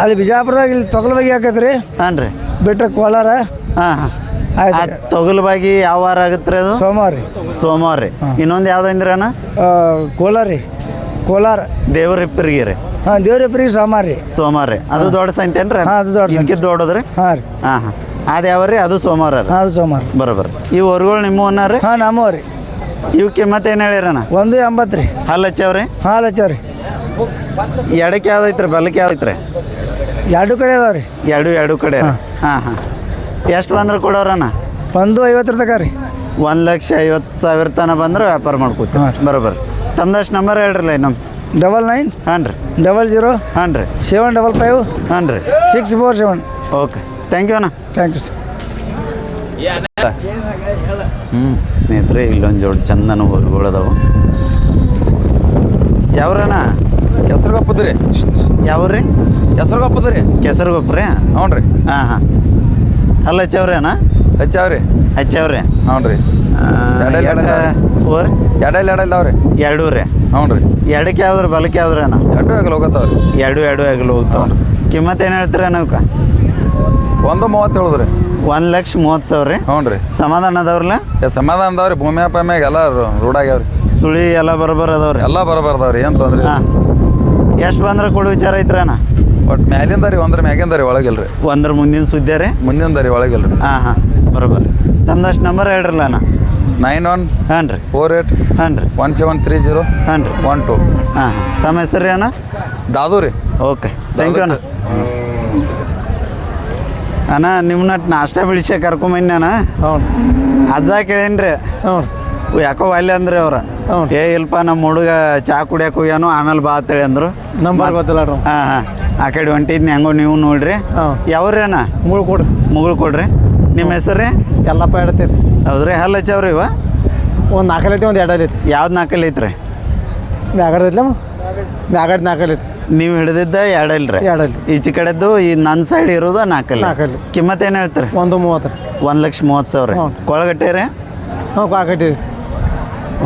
ಅಲ್ಲಿ ಬಿಜಾಪುರದಾಗ ಇಲ್ಲಿ ತೊಗಲ ಬಗ್ಗೆ ಹಾಕೈತೆ ರೀ. ಹಾಂ ರೀ. ಬಿಟ್ರೆ ಕೋಲಾರ. ಹಾಂ ಹಾಂ. ಆಯ್ತು. ತೊಗಲ್ಬಾಗಿ ಯಾವ ವಾರ ಆಗತ್ತೆ ರೀ ಅದು? ಸೋಮವಾರ ರೀ. ಸೋಮವಾರ ರೀ. ಇನ್ನೊಂದು ಯಾವ್ದು ಅಂದ್ರೆ ಅಣ್ಣ ಆ, ಕೋಲಾರ ರೀ. ಕೋಲಾರ. ದೇವರಿಪ್ಪರಿಗೆ ರೀ. ಹಾಂ ದೇವ್ರಪ್ಪರಿಗೆ ಸೋಮವಾರ ರೀ. ಸೋಮವಾರ ರೀ. ಅದು ದೊಡ್ಡ ಸಂತೆ ಏನ್ರಿ? ಹಾಂ, ಅದು ದೊಡ್ಡ ಸಂತೆ. ದೊಡ್ಡದು ದೊಡ್ಡದ್ರಿ? ಹಾಂ ರೀ. ಹಾಂ ಹಾಂ. ಅದು ಯಾವ ರೀ? ಅದು ಸೋಮವಾರ ರೀ. ಹಾಂ ಅದು ಸೋಮವಾರ ಬರೋಬ್ಬರ. ಇವು ಹೊರಗಳು ನಿಮ್ಮ ರೀ? ಹಾಂ ನಮ್ಮವ ರೀ. ಇವು ಕಿಮ್ಮತ್ತು ಏನು ಹೇಳಿರಣ್ಣ ಒಂದು ಎಂಬತ್ತು ರೀ. ಹಲ್ಲು ಹಚ್ಚವ್ರಿ ಹಾಲು ಹಚ್ಚವ್ ರೀ. ಎಡಕ್ಕೆ ಯಾವ್ದೈತ್ರಿ ಬಲಕ್ಕೆ ಯಾವ್ದೈತ್ರಿ ಎರಡು ಕಡೆ ಅದಾವ ರೀ. ಎರಡು ಎರಡು ಕಡೆ ಹಾಂ ಹಾಂ. ಎಷ್ಟು ಬಂದ್ರೆ ಕೊಡೋರಣ್ಣ? ಒಂದು ಐವತ್ತು ತಕ ರೀ. ಒಂದು ಲಕ್ಷ ಐವತ್ತು ಸಾವಿರ ತನಕ ಬಂದ್ರೆ ವ್ಯಾಪಾರ ಮಾಡ್ಕೊತೀವಿ. ಬರೋಬ್ಬರ ತಮ್ದಷ್ಟು ನಂಬರ್ ಹೇಳ್ರಲ್ಲ ನಮ್ಮ ಡಬಲ್ ನೈನ್ ಹಾಂ ರೀ. ಡಬಲ್ ಜೀರೋ ಹಾಂ ರೀ. ಸೆವೆನ್ ಡಬಲ್ ಫೈವ್ ಹಾಂ ರೀ. Six four seven. Okay. Thank you ಅಣ್ಣ. ಥ್ಯಾಂಕ್ ಯು ಸರ್ ಹ್ಞೂ ಸ್ನೇಹಿತರೆ ಇಲ್ಲೊಂದು ಜೋಡಿ ಚಂದನ ಹೊರಗಳದಾವು ಯಾವ್ರಣ್ಣ? ಕೆಸರುಗಪ್ಪದ ರೀ ಯಾವ್ರಿ? ಕೆಸರುಗಪ್ಪದ ರೀ ಕೆಸರುಗೊಪ್ಪ ರೀ ಹ್ಞೂ ರೀ ಹಾಂ ಹಾಂ. ಅಲ್ಲ ಹಚ್ಚವ್ರಿ ಅಣ್ಣ? ಹಚ್ಚಾವ್ರಿ ಹಚ್ಚವ್ರಿ ಹ್ಞೂ ರೀ. ಓರಿ ಎಡಲ್ ಎಡೆಲ್ಲ ರೀ ಎರಡು ರೀ ಹ್ಞೂ ರೀ. ಎಡಕ್ಕೆ ಯಾವ್ದ್ರ ಬಲಕ್ಕೆ ಯಾವ್ದ್ರ ಅಣ್ಣ? ಎರಡು ಆಗಲ್ಲ ಹೋಗತ್ತವ್ರಿ. ಎರಡು ಎರಡು ಆಗಲು ಹೋಗ್ತಾವ. ಕಿಮ್ಮತ್ತು ಏನು ಹೇಳ್ತೀರ ಅನ್ನೋಕೆ ಒಂದು ಮೂವತ್ತು ಹೇಳಿದ್ರಿ. ಒಂದು ಲಕ್ಷ ಮೂವತ್ತು ಸಾವಿರ. ರೀ ಹ್ಞೂ ರೀ. ಸಮಾಧಾನ ಅದಾವ್ರಲ್ಲ? ಸಮಾಧಾನ ಅದಾವ್ರಿ. ಭೂಮಿ ಪಮ್ಯಾಗ ಎಲ್ಲ ರೂಢ ಆಗ್ಯಾವ್ರಿ ಸುಳಿ ಎಲ್ಲ ಬರೋಬರ್ ಅದಾವ್ರಿ? ಎಲ್ಲ ಬರಬಾರ್ದಾವ್ರಿ ಏನು ತೊಂದ್ರೆ ಹಾಂ. ಎಷ್ಟು ಬಂದ್ರೆ ಕೊಡು ವಿಚಾರ ಐತ್ರ ಅಣ್ಣ? ಒಟ್ಟು ಮ್ಯಾಲಿಂದ ರೀ ಒಂದ್ರ ಮ್ಯಾಗಿಂದ ರೀ ಒಳಗಿಲ್ರಿ. ಒಂದ್ರ ಮುಂದಿನ ಸುದ್ದಿ ರೀ? ಮುಂದಿನ ರೀ ಹಾ ಹಾಂ ಹಾಂ ಬರೋಬ್ಬರ ತಮ್ದಷ್ಟು ನಂಬರ್ ಹೇಳ್ರಲ್ಲ ಅಣ್ಣ? ನೈನ್ ಒನ್ ಹಾಂ ರೀ. ಫೋರ್ ಏಟ್ ಹಾಂ ರೀ. ಒನ್ ಸೆವೆನ್ ತ್ರೀ ಜೀರೋ ಹಾಂ ರೀ. One two. ಹಾಂ ಹಾಂ. ತಮ್ಮ ಹೆಸರು ರೀ ಅಣ್ಣ? ದಾದು ರೀ. ಓಕೆ. ಥ್ಯಾಂಕ್ ಯು ಅಣ್ಣ. ಅಣ್ಣ ನಿಮ್ಮನ್ನ ನಾಷ್ಟ ಬಿಡಿಸಿ ಕರ್ಕೊಂಬಂದಿ ಅಣ್ಣ. ಹ್ಞೂ ಅಜ್ಜ ಕೇಳೇನ್ರಿ. ಹ್ಞೂ ಯಾಕೋ ಅಲ್ಲಿ ಅಂದ್ರೆ ಅವ್ರ. ಏ ಇಲ್ಪ ನಮ್ಮ ಹುಡುಗ ಚಾ ಕುಡಿಯಕ್ಕೆ ಹೋಗ್ಯಾನು ಆಮೇಲೆ ಬಾ ಅಂತೇಳಿ ಅಂದ್ರು. ನಂಬರ್ ಗೊತ್ತಿಲ್ಲ ಹಾ ಹಾಂ ಹಾಂ. ಆ ಕಡೆ ಹೊಂಟಿದ್ನಿ ಹೆಂಗೋ ನೀವು ನೋಡ್ರಿ. ಯಾವ್ರೇನ ಮುಗುಳು ಕೊಡ್ರಿ. ಮುಗುಳು ಕೊಡ್ರಿ. ನಿಮ್ಮ ಹೆಸರು ರೀ? ಎಲ್ಲಪ್ಪ ಇಡತೈತಿ ಹೌದ್ರಿ ಹಲ್ಲು ಹಚ್ಚವ್ರಿ ಇವ? ಒಂದು ನಾಲ್ಕಲ್ಲಿ ಐತಿ ಒಂದು ಎರಡಲ್ಲಿ ಐತಿ. ಯಾವ್ದು ನಾಲ್ಕಲ್ಲಿ ಐತ್ರಿ? ಮ್ಯಾಗಡ್ ಐತ್ಲಮ್ಮ ಮ್ಯಾಗಡ್ ನಾಲ್ಕಲ್ಲಿ ಐತಿ. ನೀವು ಹಿಡಿದಿದ್ದ ಎರಡಲ್ರಿ ಎರಡಲ್ಲಿ ಈಚೆ ಕಡೆದ್ದು ಈ ನನ್ನ ಸೈಡ್ ಇರೋದು ನಾಲ್ಕಲ್ಲಿ ನಾಲ್ಕಲ್ಲಿ. ಕಿಮ್ಮತ್ತೇನು ಏನು ಹೇಳ್ತಾರೆ? ಒಂದು ಮೂವತ್ತು ಒಂದು ಲಕ್ಷ ಮೂವತ್ತು ಸಾವಿರ. ಕೊಳಗಟ್ಟೆ ರೀ? ಹ್ಞೂ ಕಾಕಟ್ಟಿ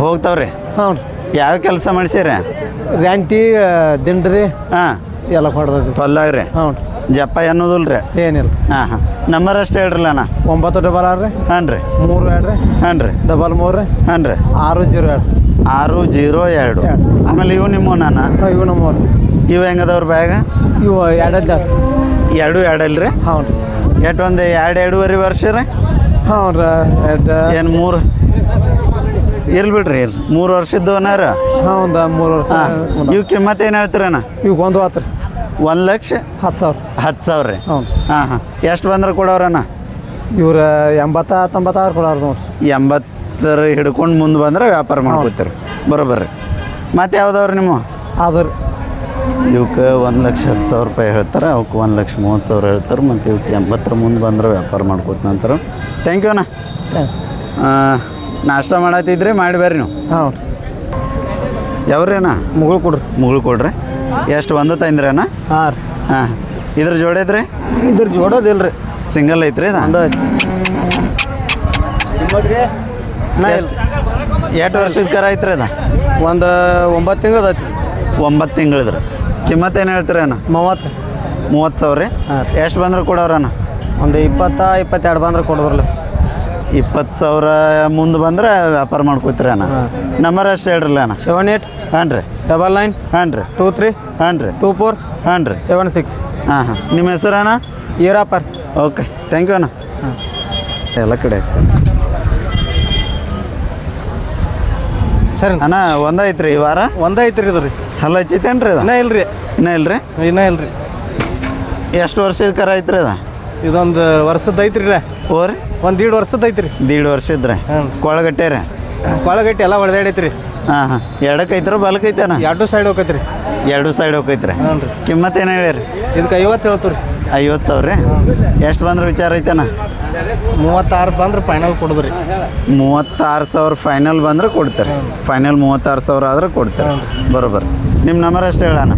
ಹೋಗ್ತಾವ್ರಿ? ಹ್ಞೂ ಯಾವ ಕೆಲಸ ಮಾಡಿಸಿರಿ? ರ್ಯಾಂಟಿ ದಿಂಡ್ರಿ ಹಾಂ. ಎಲ್ಲ ಕೊಡ್ತೈತಿ ಹೊಲ್ದಾಗ ರೀ. ಹ್ಞೂ ಜಪ್ಪ ಎನ್ನೋದಿಲ್ಲ ರೀ ಏನಿಲ್ಲ. ಹಾಂ ಹಾಂ. ನಂಬರ್ ಅಷ್ಟು ಹೇಳ್ರಲ್ಲ ಅಣ್ಣ. ಒಂಬತ್ತು ಡಬಲ್ ಆರು ರೀ. ಹಾಂ ರೀ. ಮೂರು ಎರಡು ರೀ. ಹಾಂ ರೀ. ಡಬಲ್ ಮೂರು ರೀ. ಹಾಂ ರೀ. ಆರು ಜೀರೋ ಎರಡು. ಆರು ಜೀರೋ ಎರಡು. ಆಮೇಲೆ ಇವು ನಿಮ್ಮ ನಾನು ಇವು ನಮ್ಮ ಮೂರು ಇವು ಹೆಂಗದವ್ರ ಬ್ಯಾಗ? ಇವು ಎರಡಲ್ಲ ಎರಡು ಎರಡಲ್ಲ ರೀ? ಹ್ಞೂ ರೀ. ಎಟ್ ಒಂದು ಎರಡು ಎರಡೂವರೆ ವರ್ಷ ರೀ? ಹ್ಞೂ ರೀ ಎರಡು. ಏನು ಮೂರು? ಇರ್ಲಿ ಬಿಡ್ರಿ ಇರ್ಲಿ. ಮೂರು ವರ್ಷದ್ದು ಅನ್ನಾರ? ಹಾಂ ಒಂದು ಮೂರು ವರ್ಷ ಇವಕ್ಕೆ ಮತ್ತೆ ಏನು ಹೇಳ್ತೀರಣ್ಣ? ಇವ್ ಒಂದು ಆತ್ರ ಒಂದು ಲಕ್ಷ? ಹತ್ತು ಸಾವಿರ. ಹತ್ತು ಸಾವಿರ ರೀ. ಹ್ಞೂ ಹಾಂ ಹಾಂ. ಎಷ್ಟು ಬಂದ್ರೆ ಕೊಡೋರಣ್ಣ? ಇವ್ರ ಎಂಬತ್ತ ತೊಂಬತ್ತಾರು ಕೊಡೋರು ನೋಡ್ರಿ. ಎಂಬತ್ತರ ಹಿಡ್ಕೊಂಡು ಮುಂದೆ ಬಂದ್ರೆ ವ್ಯಾಪಾರ ಮಾಡ್ಕೊತೀರಿ. ಬರೋಬರ್ರಿ ರೀ. ಮತ್ತೆ ಯಾವ್ದವ್ರಿ ನಿಮ್ಮ? ಆದ್ರೆ ಇವಕ್ಕೆ ಒಂದು ಲಕ್ಷ ಹತ್ತು ಸಾವಿರ ರೂಪಾಯಿ ಹೇಳ್ತಾರೆ ಅವಕ್ಕೆ ಒಂದು ಲಕ್ಷ ಮೂವತ್ತು ಸಾವಿರ ಹೇಳ್ತಾರೆ ಮತ್ತು ಇವಕ್ಕೆ ಎಂಬತ್ತರ ಮುಂದೆ ಬಂದ್ರೆ ವ್ಯಾಪಾರ ಮಾಡ್ಕೊತ ನಂತರ ಥ್ಯಾಂಕ್ ಯು ಅಣ್ಣ ಥ್ಯಾಂಕ್ಸ್ ನಾಷ್ಟ ಮಾಡತ್ತಿದ್ರೆ ಮಾಡಿ ಬರ್ರಿ ನೀವು. ಹಾಂ. ರೀ ಯಾವ್ರಿ ಅಣ್ಣ ಮುಗುಳು ಕೊಡ್ರಿ. ಮುಗುಳು ಕೊಡ್ರಿ. ಎಷ್ಟು ಒಂದು ತಂದ್ರಿ ಅಣ್ಣ ಹಾಂ ರೀ. ಹಾಂ. ಇದ್ರ ಜೋಡಿದ್ರಿ ಐತ್ರಿ? ಇದ್ರ ಜೋಡೋದಿಲ್ಲ ರೀ. ಸಿಂಗಲ್ ಐತ್ರಿ ಒಂದು ಐತಿ ಎಷ್ಟು ವರ್ಷದ ಕರ ಐತ್ರಿ ಅದ ಒಂದು ಒಂಬತ್ತು ತಿಂಗಳದ ಐತಿ ಒಂಬತ್ತು ತಿಂಗಳಿದ್ರ. ಕಿಮ್ಮತ್ತು ಏನು ಹೇಳ್ತೀರಿ ಅಣ್ಣ ಮೂವತ್ತು ಮೂವತ್ತು ಸಾವಿರ? ರೀ. ಹಾಂ. ಎಷ್ಟು ಬಂದ್ರೆ ಕೊಡೋರಣ್ಣ? ಒಂದು ಇಪ್ಪತ್ತ ಇಪ್ಪತ್ತೆರಡು ಬಂದ್ರೆ ಕೊಡೋದ್ರಲ್ಲ. ಇಪ್ಪತ್ತು ಸಾವಿರ ಮುಂದೆ ಬಂದ್ರೆ ವ್ಯಾಪಾರ ಮಾಡ್ಕೋತೀರಿ ಅಣ್ಣ. ನಂಬರ್ ಅಷ್ಟು ಹೇಳ್ರಲ್ಲ ಅಣ್ಣ. ಸೆವೆನ್ ಏಟ್ ಹಾಂ ರೀ. ಡಬಲ್ ನೈನ್ ಹಾಂ ರೀ. ಟೂ ತ್ರೀ ಹಾಂ ರೀ. ಟೂ ಫೋರ್ ಹಾಂ ರೀ. ಸೆವೆನ್ ಸಿಕ್ಸ್ ಹಾಂ ಹಾಂ. ನಿಮ್ಮ ಹೆಸರು ಅಣ್ಣ? ಯೂರಾಪರ್ ಓಕೆ ಥ್ಯಾಂಕ್ ಯು ಅಣ್ಣ. ಹಾಂ. ಎಲ್ಲ ಕಡೆ. ಸರಿ. ಅಣ್ಣ ಒಂದೈತ್ರಿ ಈ ವಾರ? ಒಂದೇ ಐತ್ರಿ ಇದು ರೀ ಹಲ್ಲ ಹಚ್ಚಿತೇನ್ರಿ ರೀ ಇನ್ನೂ ಇಲ್ರಿ. ಇನ್ನೂ ಇಲ್ರಿ? ಇನ್ನೂ ರೀ ಎಷ್ಟು ವರ್ಷದ ಕರ ಐತ್ರಿ ಅದ ಇದೊಂದು ವರ್ಷದ ಐತ್ರಿ ರೀ. ಓರಿ ಒಂದು ದೀಡ್ ವರ್ಷದ ಐತ್ರಿ. ದೀಡ್ ವರ್ಷ ಇದ್ರೆ? ಕೊಳಗಟ್ಟೆ ರೀ? ಕೊಳಗಟ್ಟಿ ಎಲ್ಲ ಹೊಡೆದಾಡೈತ್ರಿ ಹಾಂ ಹಾಂ. ಎಡಕ್ಕೆ ಐತ್ರ ಬಲಕ್ಕೆ ಎರಡು ಸೈಡ್ ಹೋಗೈತ್ರಿ. ಎರಡು ಸೈಡ್ ಹೋಗೈತ್ರಿ? ಕಿಮ್ಮತ್ ರೀ. ಕಿಮ್ಮತ್ತು ಏನು ಹೇಳಿರಿ ಇದಕ್ಕೆ ಐವತ್ತು ಹೇಳ್ತೀವಿ ಐವತ್ತು ಸಾವಿರ ರೀ? ಎಷ್ಟು ಬಂದ್ರೆ ವಿಚಾರ ಐತೇನ? ಮೂವತ್ತಾರು ಬಂದ್ರೆ ಫೈನಲ್ ಕೊಡ್ಬರಿ ಮೂವತ್ತಾರು ಸಾವಿರ ಫೈನಲ್ ಬಂದ್ರೆ ಕೊಡ್ತಾರೆ. ಫೈನಲ್ ಮೂವತ್ತಾರು ಸಾವಿರ ಆದ್ರೆ ಕೊಡ್ತಾರೆ. ಬರೋಬ್ಬರ. ನಿಮ್ಮ ನಂಬರ್ ಅಷ್ಟು ಹೇಳೋಣ.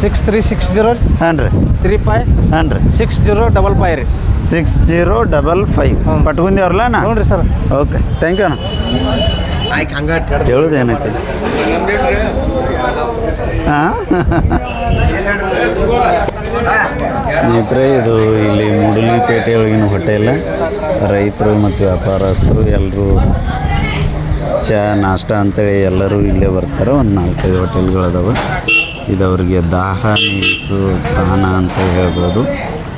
ಸಿಕ್ಸ್ ತ್ರೀ ಸಿಕ್ಸ್ ಜೀರೋ ಹಾಂ ರೀ. ತ್ರೀ ಫೈವ್ ಹಾಂ ರೀ. ಸಿಕ್ಸ್ ಜೀರೋ ಡಬಲ್ ಫೈವ್ ರೀ. Six zero double five. ಪಟ್ಕೊಂಡಿ ಪಟ್ಕೊಂಡಿವ್ರಲ್ಲ ಅಣ್ಣ ನೋಡ್ರಿ ಸರ್. ಓಕೆ ಥ್ಯಾಂಕ್ ಯು ಅಣ್ಣ. ಹೇಳೋದು ಏನೈತಿ? ಹಾಂ ಸ್ನೇಹಿತರೆ ಇದು ಇಲ್ಲಿ ಮೂಡಲಗಿಪೇಟೆ ಒಳಗಿನ ಹೋಟೆಲ್. ರೈತರು ಮತ್ತು ವ್ಯಾಪಾರಸ್ಥರು ಎಲ್ಲರೂ ಚಾ ನಾಷ್ಟ ಅಂತೇಳಿ ಎಲ್ಲರೂ ಇಲ್ಲೇ ಬರ್ತಾರೆ. ಒಂದು ನಾಲ್ಕೈದು ಹೋಟೆಲ್ಗಳದಾವೆ. ಇದು ಅವರಿಗೆ ದಾಹ ನೀಸು ತಾನ ಅಂತ ಹೇಳ್ಬೋದು.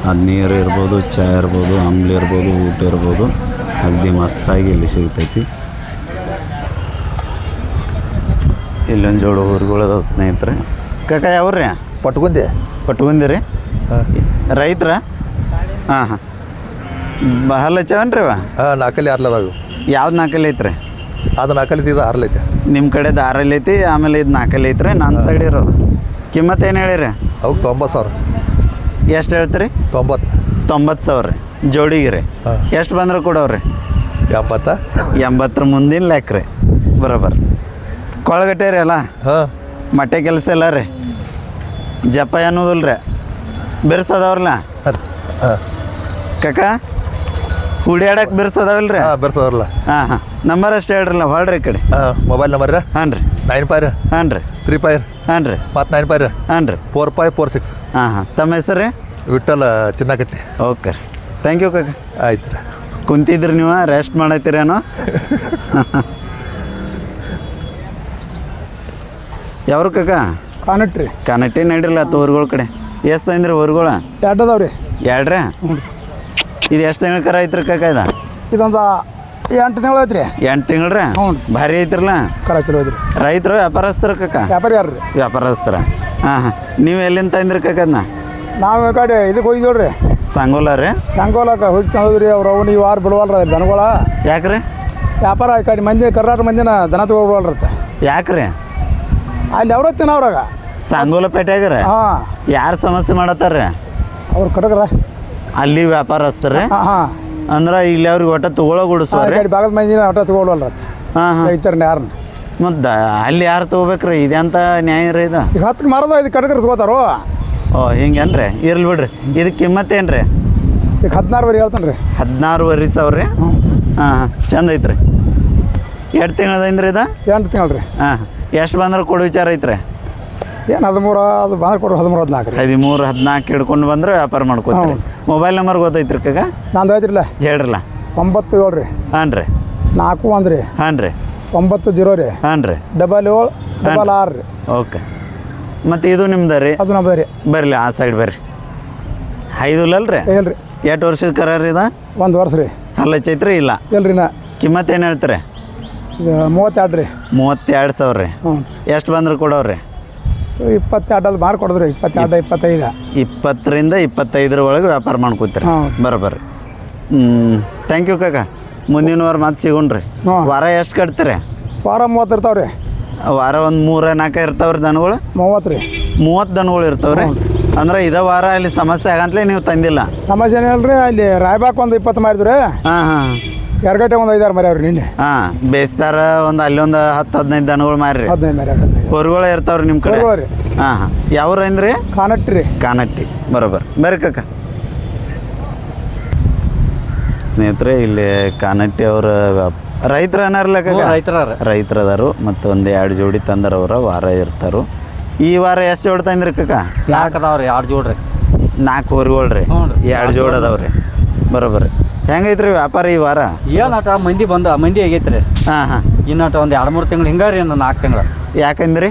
ಅದು ನೀರು ಇರ್ಬೋದು ಚಾ ಇರ್ಬೋದು ಅಂಬ್ಲಿ ಇರ್ಬೋದು ಊಟ ಇರ್ಬೋದು. ಅಗ್ದಿ ಮಸ್ತಾಗಿ ಇಲ್ಲಿ ಸಿಗ್ತೈತಿ. ಇಲ್ಲೊಂದು ಜೋಡು ಊರುಗಳದ ಸ್ನೇಹಿತರೆ. ಕಾಕ ಯಾವ್ರಿ ಪಟ್ಕೊಂಡೆ ರೀ? ರೈತರ? ಹಾಂ ಹಾಂ. ಬಹಳ ರೀ ಅವ ಹಾಂ ನಾಲ್ಕಲ್ಲಿ ಆರ್ಲದಾಗು ಯಾವ್ದು ನಾಲ್ಕಲ್ಲಿ ಐತ್ರಿ? ಅದು ನಾಲ್ಕಲ್ಲಿ ಇದು ಆರ್ಲೈತೆ ನಿಮ್ಮ ಕಡೆ ದಾರಲ್ಲಿ ಐತಿ ಆಮೇಲೆ ಇದು ನಾಲ್ಕಲ್ಲಿ ಐತ್ರಿ? ನನ್ನ ಸೈಡ್ ಇರೋದು. ಕಿಮ್ಮತ್ತು ಏನು ಹೇಳಿರಿ? ಅವ್ಕೆ ತೊಂಬತ್ತು ಸಾವಿರ. ಎಷ್ಟು ಹೇಳ್ತೀರಿ? ತೊಂಬತ್ತು ತೊಂಬತ್ತು ಸಾವಿರ ರೀ. ಜೋಡಿಗೆ ರೀ ಹಾಂ. ಎಷ್ಟು ಬಂದ್ರೆ ಕೊಡೋರಿ ಎಂಬತ್ತ. ಎಂಬತ್ತರ ಮುಂದಿನ ಲೆಕ್ಕ ರೀ. ಬರೋಬರ್. ಕೊಳಗಟ್ಟೆ ರೀ ಅಲ್ಲ? ಹಾಂ. ಮಟ್ಟೆ ಕೆಲಸ ಇಲ್ಲ ರೀ. ಜಪ ಅನ್ನೋದಿಲ್ಲ ರೀ. ಬಿರ್ಸದವ್ರಲ್ಲ? ಹಾಂ. ಕಕ್ಕ ಹುಡ್ಯಾಡಕ್ಕೆ ಬಿರ್ಸದವಲ್ಲ ರೀ? ಹಾಂ ಬೆರ್ಸೋದ್ರಲ್ಲ ಹಾಂ ಹಾಂ. ನಂಬರ್ ಅಷ್ಟು ಹೇಳ್ರಲ್ಲ ಹೊಳ್ರಿ ಈ ಕಡೆ. ಹಾಂ ಮೊಬೈಲ್ ನಂಬರ್ ರೀ? ಹಾಂ ರೀ ನೈನ್ ಫೈವ್ ಹಾಂ ರೀ ತ್ರೀ ಫೈವ್ ಹಾಂ ರೀ. ಮತ್ತು ನೈನ್ ಫೈವ್ ರೀ ಹಾಂ ರೀ. ಫೋರ್ ಫೈವ್ ಫೋರ್ ಸಿಕ್ಸ್ ಹಾಂ ಹಾಂ. ತಮ್ಮ ಹೆಸರು ರೀ? ವಿಠಲ್ ಚಿನ್ನಕಟ್ಟಿ. ಓಕೆ ರೀ. ಥ್ಯಾಂಕ್ ಯು ಕಾಕ. ಆಯ್ತು ರೀ. ಕುಂತಿದ್ರಿ ನೀವು ರೆಸ್ಟ್ ಮಾಡತ್ತೀರೇನೋ ಯಾವ್ರು ಕಾಕ? ಕಾನಟ್ರಿ ಕಾನಟ್ಟಿ ನಡಿರಲ್ಲ ಆತು ಊರುಗಳ ಕಡೆ. ಎಷ್ಟು ತಂದ್ರಿ ಊರುಗಳ ಎರಡು ಅದಾವ ರೀ. ಎರಡ್ರಾ ಇದು ಎಷ್ಟು ತಿಂಗಳ ಕರ ಐತ್ರಿ ಕಾಕ ಇದು? ಇದೊಂದು ಎಂಟು ತಿಂಗಳು ಐತ್ರಿ ಎಂಟು ತಿಂಗ್ಳ್ರಿ? ಹ್ಞೂ. ಭಾರಿ ಐತ್ರಲ್ಲ? ಕರ ಚಲೋ ಐತ್ರಿ. ರೈತರು ವ್ಯಾಪಾರಸ್ಥರ ಕಕ್ಕ ವ್ಯಾಪಾರಿ ಯಾರು ರೀ ವ್ಯಾಪಾರಸ್ಥರ. ಹಾಂ ಹಾಂ. ನೀವು ಎಲ್ಲಿಂದ ತಂದ್ರಿ ಕಾಕ ಅದನ್ನ ನಾವು ಈ ಕಡೆ ಇದಕ್ಕೆ ಹೋಗಿದ್ದೇವೆ ರೀ ಸಂಗೋಲ ರೀ? ಸಂಕೋಲಕ್ಕೆ ಹೋಗಿ ತಂದ್ರಿ ಅವ್ರು ಅವನು ಈ ವಾರ ಬಿಡವಲ್ರ ದನಗಳ. ಯಾಕ್ರಿ? ವ್ಯಾಪಾರ ಈ ಕಡೆ ಮಂದಿ ಕರ್ನಾಟಕ ಮಂದಿನ ದನ ತಗೊಳ್ರತ್ತೆ ಯಾಕ್ರಿ? ಅಲ್ಲಿ ಅವ್ರ ತಿನ್ನವ್ರಾಗ. ಸಂಗೋಲ ರೀ ಹಾಂ. ಯಾರು ಸಮಸ್ಯೆ ಮಾಡತ್ತಾರ್ರಿ? ಅವ್ರು ಕಡಗ್ರ. ಅಲ್ಲಿ ವ್ಯಾಪಾರಸ್ಥರ್ರಿ? ಹಾಂ ಹಾಂ. ಅಂದ್ರೆ ಇಲ್ಲಿ ಅವ್ರಿಗೆ ಒಟ್ಟ ತಗೊಳೋ ಈ ಗುಡಿಸೋರಿ ಕಡೆ ಭಾಗದ ಮಂದಿನ ಒಟ್ಟ ತಗೊಳ್ವಲ್ರತ್ತೆ ಹಾಂ ಹಾಂ. ರೈತರನ್ನ ಯಾರನ್ನ. ಮತ್ತು ಅಲ್ಲಿ ಯಾರು ತೊಗೋಬೇಕ್ರಿ? ಇದೆಂತ ನ್ಯಾಯ ರೀ ಇದು? ಈಗ ಹತ್ತು ಮಾರೋದು ಇದು ಕಡಗರ ತಗೋತಾರೋ? ಓ ಹಿಂಗೇನ್ರಿ? ಇರ್ಲಿ ಬಿಡ್ರಿ. ಇದಕ್ಕೆ ಕಿಮ್ಮತ್ತೇನು ರೀ ಈಗ ಹದಿನಾರು ವರೆ ಹೇಳ್ತಾನೆ ರೀ. ಹದಿನಾರುವರೆ ಸಾವಿರ ರೀ ಹಾಂ. ಹಾಂ ಚಂದ ಐತ್ರಿ. ಎರಡು ತಿಂಗಳದೈನ್ರಿ ಇದು? ಎಂಟು ತಿಂಗಳು ರೀ. ಹಾಂ ಎಷ್ಟು ಬಂದ್ರೆ ಕೊಡು ವಿಚಾರ ಐತ್ರಿ? ಏನು ಹದಿಮೂರು ಅದು ಬಂದ್ರೆ ಕೊಡು ಹದಿಮೂರು ಹದಿನಾಲ್ಕು ರೀ. ಹದಿಮೂರು ಹದಿನಾಲ್ಕು ಹಿಡ್ಕೊಂಡು ಬಂದ್ರೆ ವ್ಯಾಪಾರ ಮಾಡ್ಕೋತೀರಿ. ಮೊಬೈಲ್ ನಂಬರ್ ಗೊತ್ತೈತ್ರಿ ಕಾಕ? ನಂದು ಐತ್ರಿಲ್ಲ ಹೇಳ್ರಲ್ಲ. ಒಂಬತ್ತು ಏಳು ರೀ ಹಾಂ ರೀ ನಾಲ್ಕು ಒಂದು ರೀ ಹಾಂ ರೀ ಒಂಬತ್ತು ಜೀರೋ ರೀ. ಹಾಂ ರೀ ಡಬಲ್ ಏಳು ಡಬಲ್ ಆರು ರೀ. ಓಕೆ. ಮತ್ತು ಇದು ನಿಮ್ದು ರೀ? ಅದು ನಮ್ಮದು ರೀ. ಬರ್ರಿ ಆ ಸೈಡ್ ಬರ್ರಿ. ಐದುಲ್ಲಲ್ರಿ ರೀ. ಎಷ್ಟು ವರ್ಷದ ಕರ ರೀ ಇದು? ಒಂದು ವರ್ಷ ರೀ. ಅಲ್ಲ ಚೈತ್ರಿ ಇಲ್ಲ? ಇಲ್ರಿ ನಾ. ಕಿಮ್ಮತ್ತು ಏನು ಹೇಳ್ತಾರೆ? ಮೂವತ್ತೆರಡು ರೀ. ಮೂವತ್ತೆರಡು ಸಾವಿರ ರೀ. ಹ್ಞೂ ಎಷ್ಟು ಬಂದ್ರೆ ಕೊಡೋರಿ ಇಪ್ಪತ್ತೆರಡಲ್ಲಿ ಮಾರಿ ಕೊಡಿದ್ರಿ ಇಪ್ಪತ್ತೆರಡು ಇಪ್ಪತ್ತೈದು. ಇಪ್ಪತ್ತರಿಂದ ಇಪ್ಪತ್ತೈದರ ಒಳಗೆ ವ್ಯಾಪಾರ ಮಾಡ್ಕೋತೀರಿ. ಹಾಂ. ಬರೋಬ್ಬರಿ ಹ್ಞೂ ಥ್ಯಾಂಕ್ ಯು ಕಾಕ. ಮುಂದಿನ ವಾರ ಮತ್ತೆ ಸಿಗೋಣ್ರಿ. ವಾರ ಎಷ್ಟು ಕಟ್ತೀರಿ? ವಾರ ಮೂವತ್ತು ಇರ್ತಾವೆ ರೀ ವಾರ ಒಂದು ಮೂರ ನಾಲ್ಕು ಇರ್ತಾವ್ರಿ ದನಗಳು? ಮೂವತ್ತು ರೀ. ಮೂವತ್ತು ದನಗಳು ಇರ್ತಾವ್ರಿ? ಅಂದ್ರೆ ಇದೇ ವಾರ ಅಲ್ಲಿ ಸಮಸ್ಯೆ ಆಗಂತಲೇ ನೀವು ತಂದಿಲ್ಲ? ಸಮಸ್ಯೆ ಏನಿಲ್ರಿ ಅಲ್ಲಿ ರಾಯ್ಬಾಕ್ ಒಂದು ಇಪ್ಪತ್ತು ಮಾಡಿದ್ರಿ ಹಾಂ ಹಾಂ. ಎರಗಟ್ಟೆ ಒಂದು ಐದಾರು ಮರ್ಯಾವ್ರಿ ನಿನ್ನೆ. ಹಾಂ ಬೇಯಿಸ್ತಾರ ಒಂದು ಅಲ್ಲೊಂದು ಹತ್ತು ಹದಿನೈದು ದನಗಳು ಮಾರಿ ಹದಿನೈದು ಮರ್ಯಾವ್ರಿ ಹೊರಗಳು ಇರ್ತಾವ್ರಿ ನಿಮ್ಮ ಕಡೆ? ಹಾ ರೀ. ಹಾಂ ಹಾಂ. ಯಾವ ಅಂದ್ರಿ ಕಾನಟ್ಟಿ ರೀ. ಕಾನಟ್ಟಿ. ಬರೋಬ್ಬರ ಬರ್ರಿ ಕಕ್ಕ ಸ್ನೇಹಿತರೆ ಇಲ್ಲಿ ಕಾನಟ್ಟಿ ಅವರ ರೈತರ ರೈತರ ರೈತರ ಅದಾರು ಮತ್ತು ಒಂದು ಎರಡು ಜೋಡಿ ತಂದ್ರ ಅವರ ವಾರ ಇರ್ತಾರು. ಈ ವಾರ ಎಷ್ಟು ಜೋಡಿ ತಂದ್ರಿ ಕಕ್ಕ ನಾಲ್ಕು ಅದಾವ್ರಿ ಎರಡು ಜೋಡ್ರಿ ನಾಲ್ಕು ಹೊರಗಳು ರೀ. ಹ್ಞೂ ರೀ. ಎರಡು ಜೋಡಿ ಅದಾವ್ರಿ. ಬರೋಬ್ಬರ ಹೆಂಗೈತ್ರಿ ವ್ಯಾಪಾರ ಈ ವಾರ? ಏನಾಟ ಮಂದಿ ಬಂದ ಮಂದಿ ಆಗೈತ್ರಿ. ಹಾಂ ಹಾಂ. ಇನ್ನಟ ಒಂದು ಎರಡು ಮೂರು ತಿಂಗಳು ಹಿಂಗಾರಿ ಒಂದು ನಾಲ್ಕು ತಿಂಗಳು. ಯಾಕಂದ್ರಿ?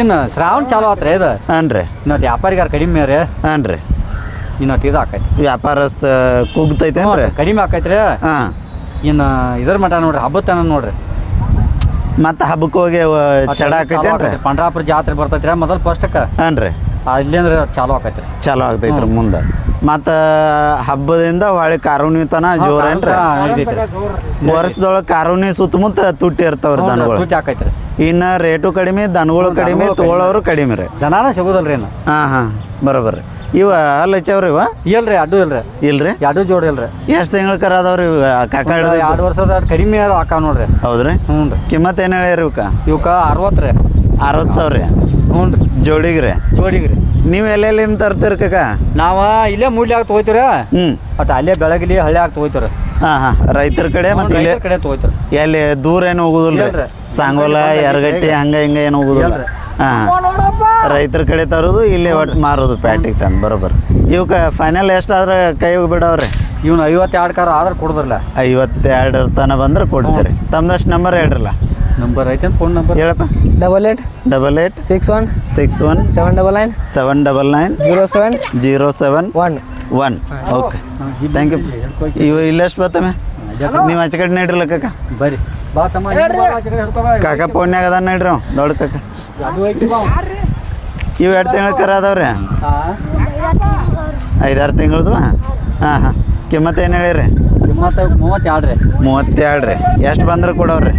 ಇನ್ನು ಶ್ರಾವಣ ಚಾಲು ಆತ್ರಿ ಇದು. ಹಾಂ ರೀ. ಇನ್ನೊಟ್ಟು ವ್ಯಾಪಾರಿಗಾರ ಕಡಿಮೆ ರೀ. ಹಾಂ ರೀ. ಇನ್ನೊಟ್ಟು ಇದು ಆಕೈತಿ. ವ್ಯಾಪಾರಸ್ಥ ಕುಗ್ತೈತೇನ್ರಿ ಕಡಿಮೆ ಆಕೈತ್ರಿ. ಹಾಂ. ಇನ್ನು ಇದ್ರ ಮಟ ನೋಡ್ರಿ ಹಬ್ಬದ ತನ ನೋಡ್ರಿ. ಮತ್ತೆ ಹಬ್ಬಕ್ಕೆ ಹೋಗಿ ಚಡ ಆಕೈತೇನ್ರಿ? ಪಂಡ್ರಾಪುರ ಜಾತ್ರೆ ಬರ್ತೈತ್ರಿ ಮೊದಲು ಫಸ್ಟಕ್ಕೆ ಹಾಂ ರೀ. ಅಲ್ಲಿಂದ್ರೆ ಚಾಲು ಆಕೈತ್ರಿ. ಚಾಲು ಆಗ್ತೈತ್ರಿ ಮುಂದೆ. ಮತ್ತು ಹಬ್ಬದಿಂದ ಹೊಳೆ ಕಾರುಣಿ ತನ ಜೋರೇನ್ರಿ ವರ್ಷದೊಳಗೆ ಕಾರುಣಿ ಸುತ್ತಮುತ್ತ ತುಟ್ಟಿ ಇರ್ತಾವ್ರಿ ದನಗಳು. ಇನ್ನ ಇನ್ನು ರೇಟು ಕಡಿಮೆ ದನಗಳು ಕಡಿಮೆ ತಗೊಳ್ಳೋರು ಕಡಿಮೆ. ರೀ. ದನ ಸಿಗೋದಲ್ರಿ ಇನ್ನು. ಹಾಂ ಹಾಂ ಬರೋಬ್ಬರಿ ಇವ ಅಲ್ಲ ಹಚ್ಚವ್ರಿ ಇವ? ಇಲ್ರಿ ಅಡ್ಡು ಇಲ್ರಿ. ಇಲ್ರಿ? ಎರಡು ಜೋಡಿ ಇಲ್ರಿ. ಎಷ್ಟು ತಿಂಗಳ ಕರ ಅದಾವ್ರಿ ಇವ? ಕಾಕ ಎರಡು ವರ್ಷದ ಕಡಿಮೆ ಆಕ ನೋಡ್ರಿ. ಹೌದ್ರಿ? ಹ್ಞೂ ರೀ ಕಿಮ್ಮತ್ ಏನು ಹೇಳ್ಯಾರ ಇವಕ್ಕ? ಇವಕ್ಕ ಅರವತ್ತು ರೀ. ಅರವತ್ತು ಸಾವಿರ ರೀ. ಹ್ಞೂ ರೀ ಜೋಡಿಗೆ ರೀ ಜೋಡಿಗೆ ರೀ ನೀವು ಎಲ್ಲೆಲ್ಲಿಂದ ತರ್ತೀರಿ ಕಾಕ? ನಾವ ಇಲ್ಲೇ ಮೂಡ್ಲಿಯಾಗ ತೊಗೋತೀರ? ಹ್ಞೂ ಒಟ್ಟು ಅಲ್ಲೇ ಬೆಳಗ್ಲಿ ಆಗಿ ತೊಗೋತೀರ? ಹಾಂ ಹಾಂ. ರೈತರ ಕಡೆ ಮತ್ತು ಇಲ್ಲೇ ಕಡೆ ತೊಗೋತೀರ. ಎಲ್ಲಿ ದೂರ ಏನು ಹೋಗುದಿಲ್ಲ. ಸಾಂಗೋಲ ಎರಗಟ್ಟಿ ಹಂಗೆ ಹಿಂಗೆ ಏನು ಹೋಗುದಿಲ್ಲ. ಹಾಂ ರೈತರ ಕಡೆ ತರೋದು ಇಲ್ಲಿ ಒಟ್ಟು ಮಾರೋದು ಪ್ಯಾಟಿಗೆ ತಂದು ಬರೋಬ್ಬರ ಇವಕ್ಕೆ ಫೈನಲ್ ಎಷ್ಟಾದ್ರೆ ಕೈ ಬಿಡವ್ರಿ? ಇವ್ನು ಐವತ್ತೆರಡು ಕಾರ ಆದ್ರೆ ಕೊಡುದಿಲ್ಲ ಐವತ್ತೆರಡು ತನ ಬಂದ್ರೆ ಕೊಡ್ತೀರಿ. ತಮ್ದಷ್ಟು ನಂಬರ್ ಹೇಳ್ರಲ್ಲ? ನಂಬರ್ ಐತೆ ಫೋನ್ ನಂಬರ್ ಹೇಳಪ್ಪ. Double eight double eight six one six one seven double nine seven double nine zero seven zero seven one one okay thank you ಇವು ಇಲ್ಲೆಷ್ಟು ಬರ್ತವೆ? ನೀವು ಆಚೆ ಕಡೆ ನೀಡ್ರಲ್ಲ ಕಾಕ. ಬರ್ರಿ. ಕಾಕ ಫೋನ್ಯಾಗ ಅದ ನೀಡ್ರಿ ಅವ. ದೊಡ್ಡ ಕಾಕ. ಅದು ಐತಿ ಬಾ. ಇವು ಎರಡು ತಿಂಗಳ ಕರ ಅದಾವ್ರಿ. ಐದಾರು ತಿಂಗಳದು ಹಾಂ ಹಾಂ. ಕಿಮ್ಮತ್ತೇನು ಏನು ಹೇಳಿರಿ? ಕಿಮ್ಮತ್ತ ಮೂವತ್ತೆರಡು ರೀ ಮೂವತ್ತೆರಡು ರೀ ಎಷ್ಟು ಬಂದರೂ ಕೊಡೋರಿ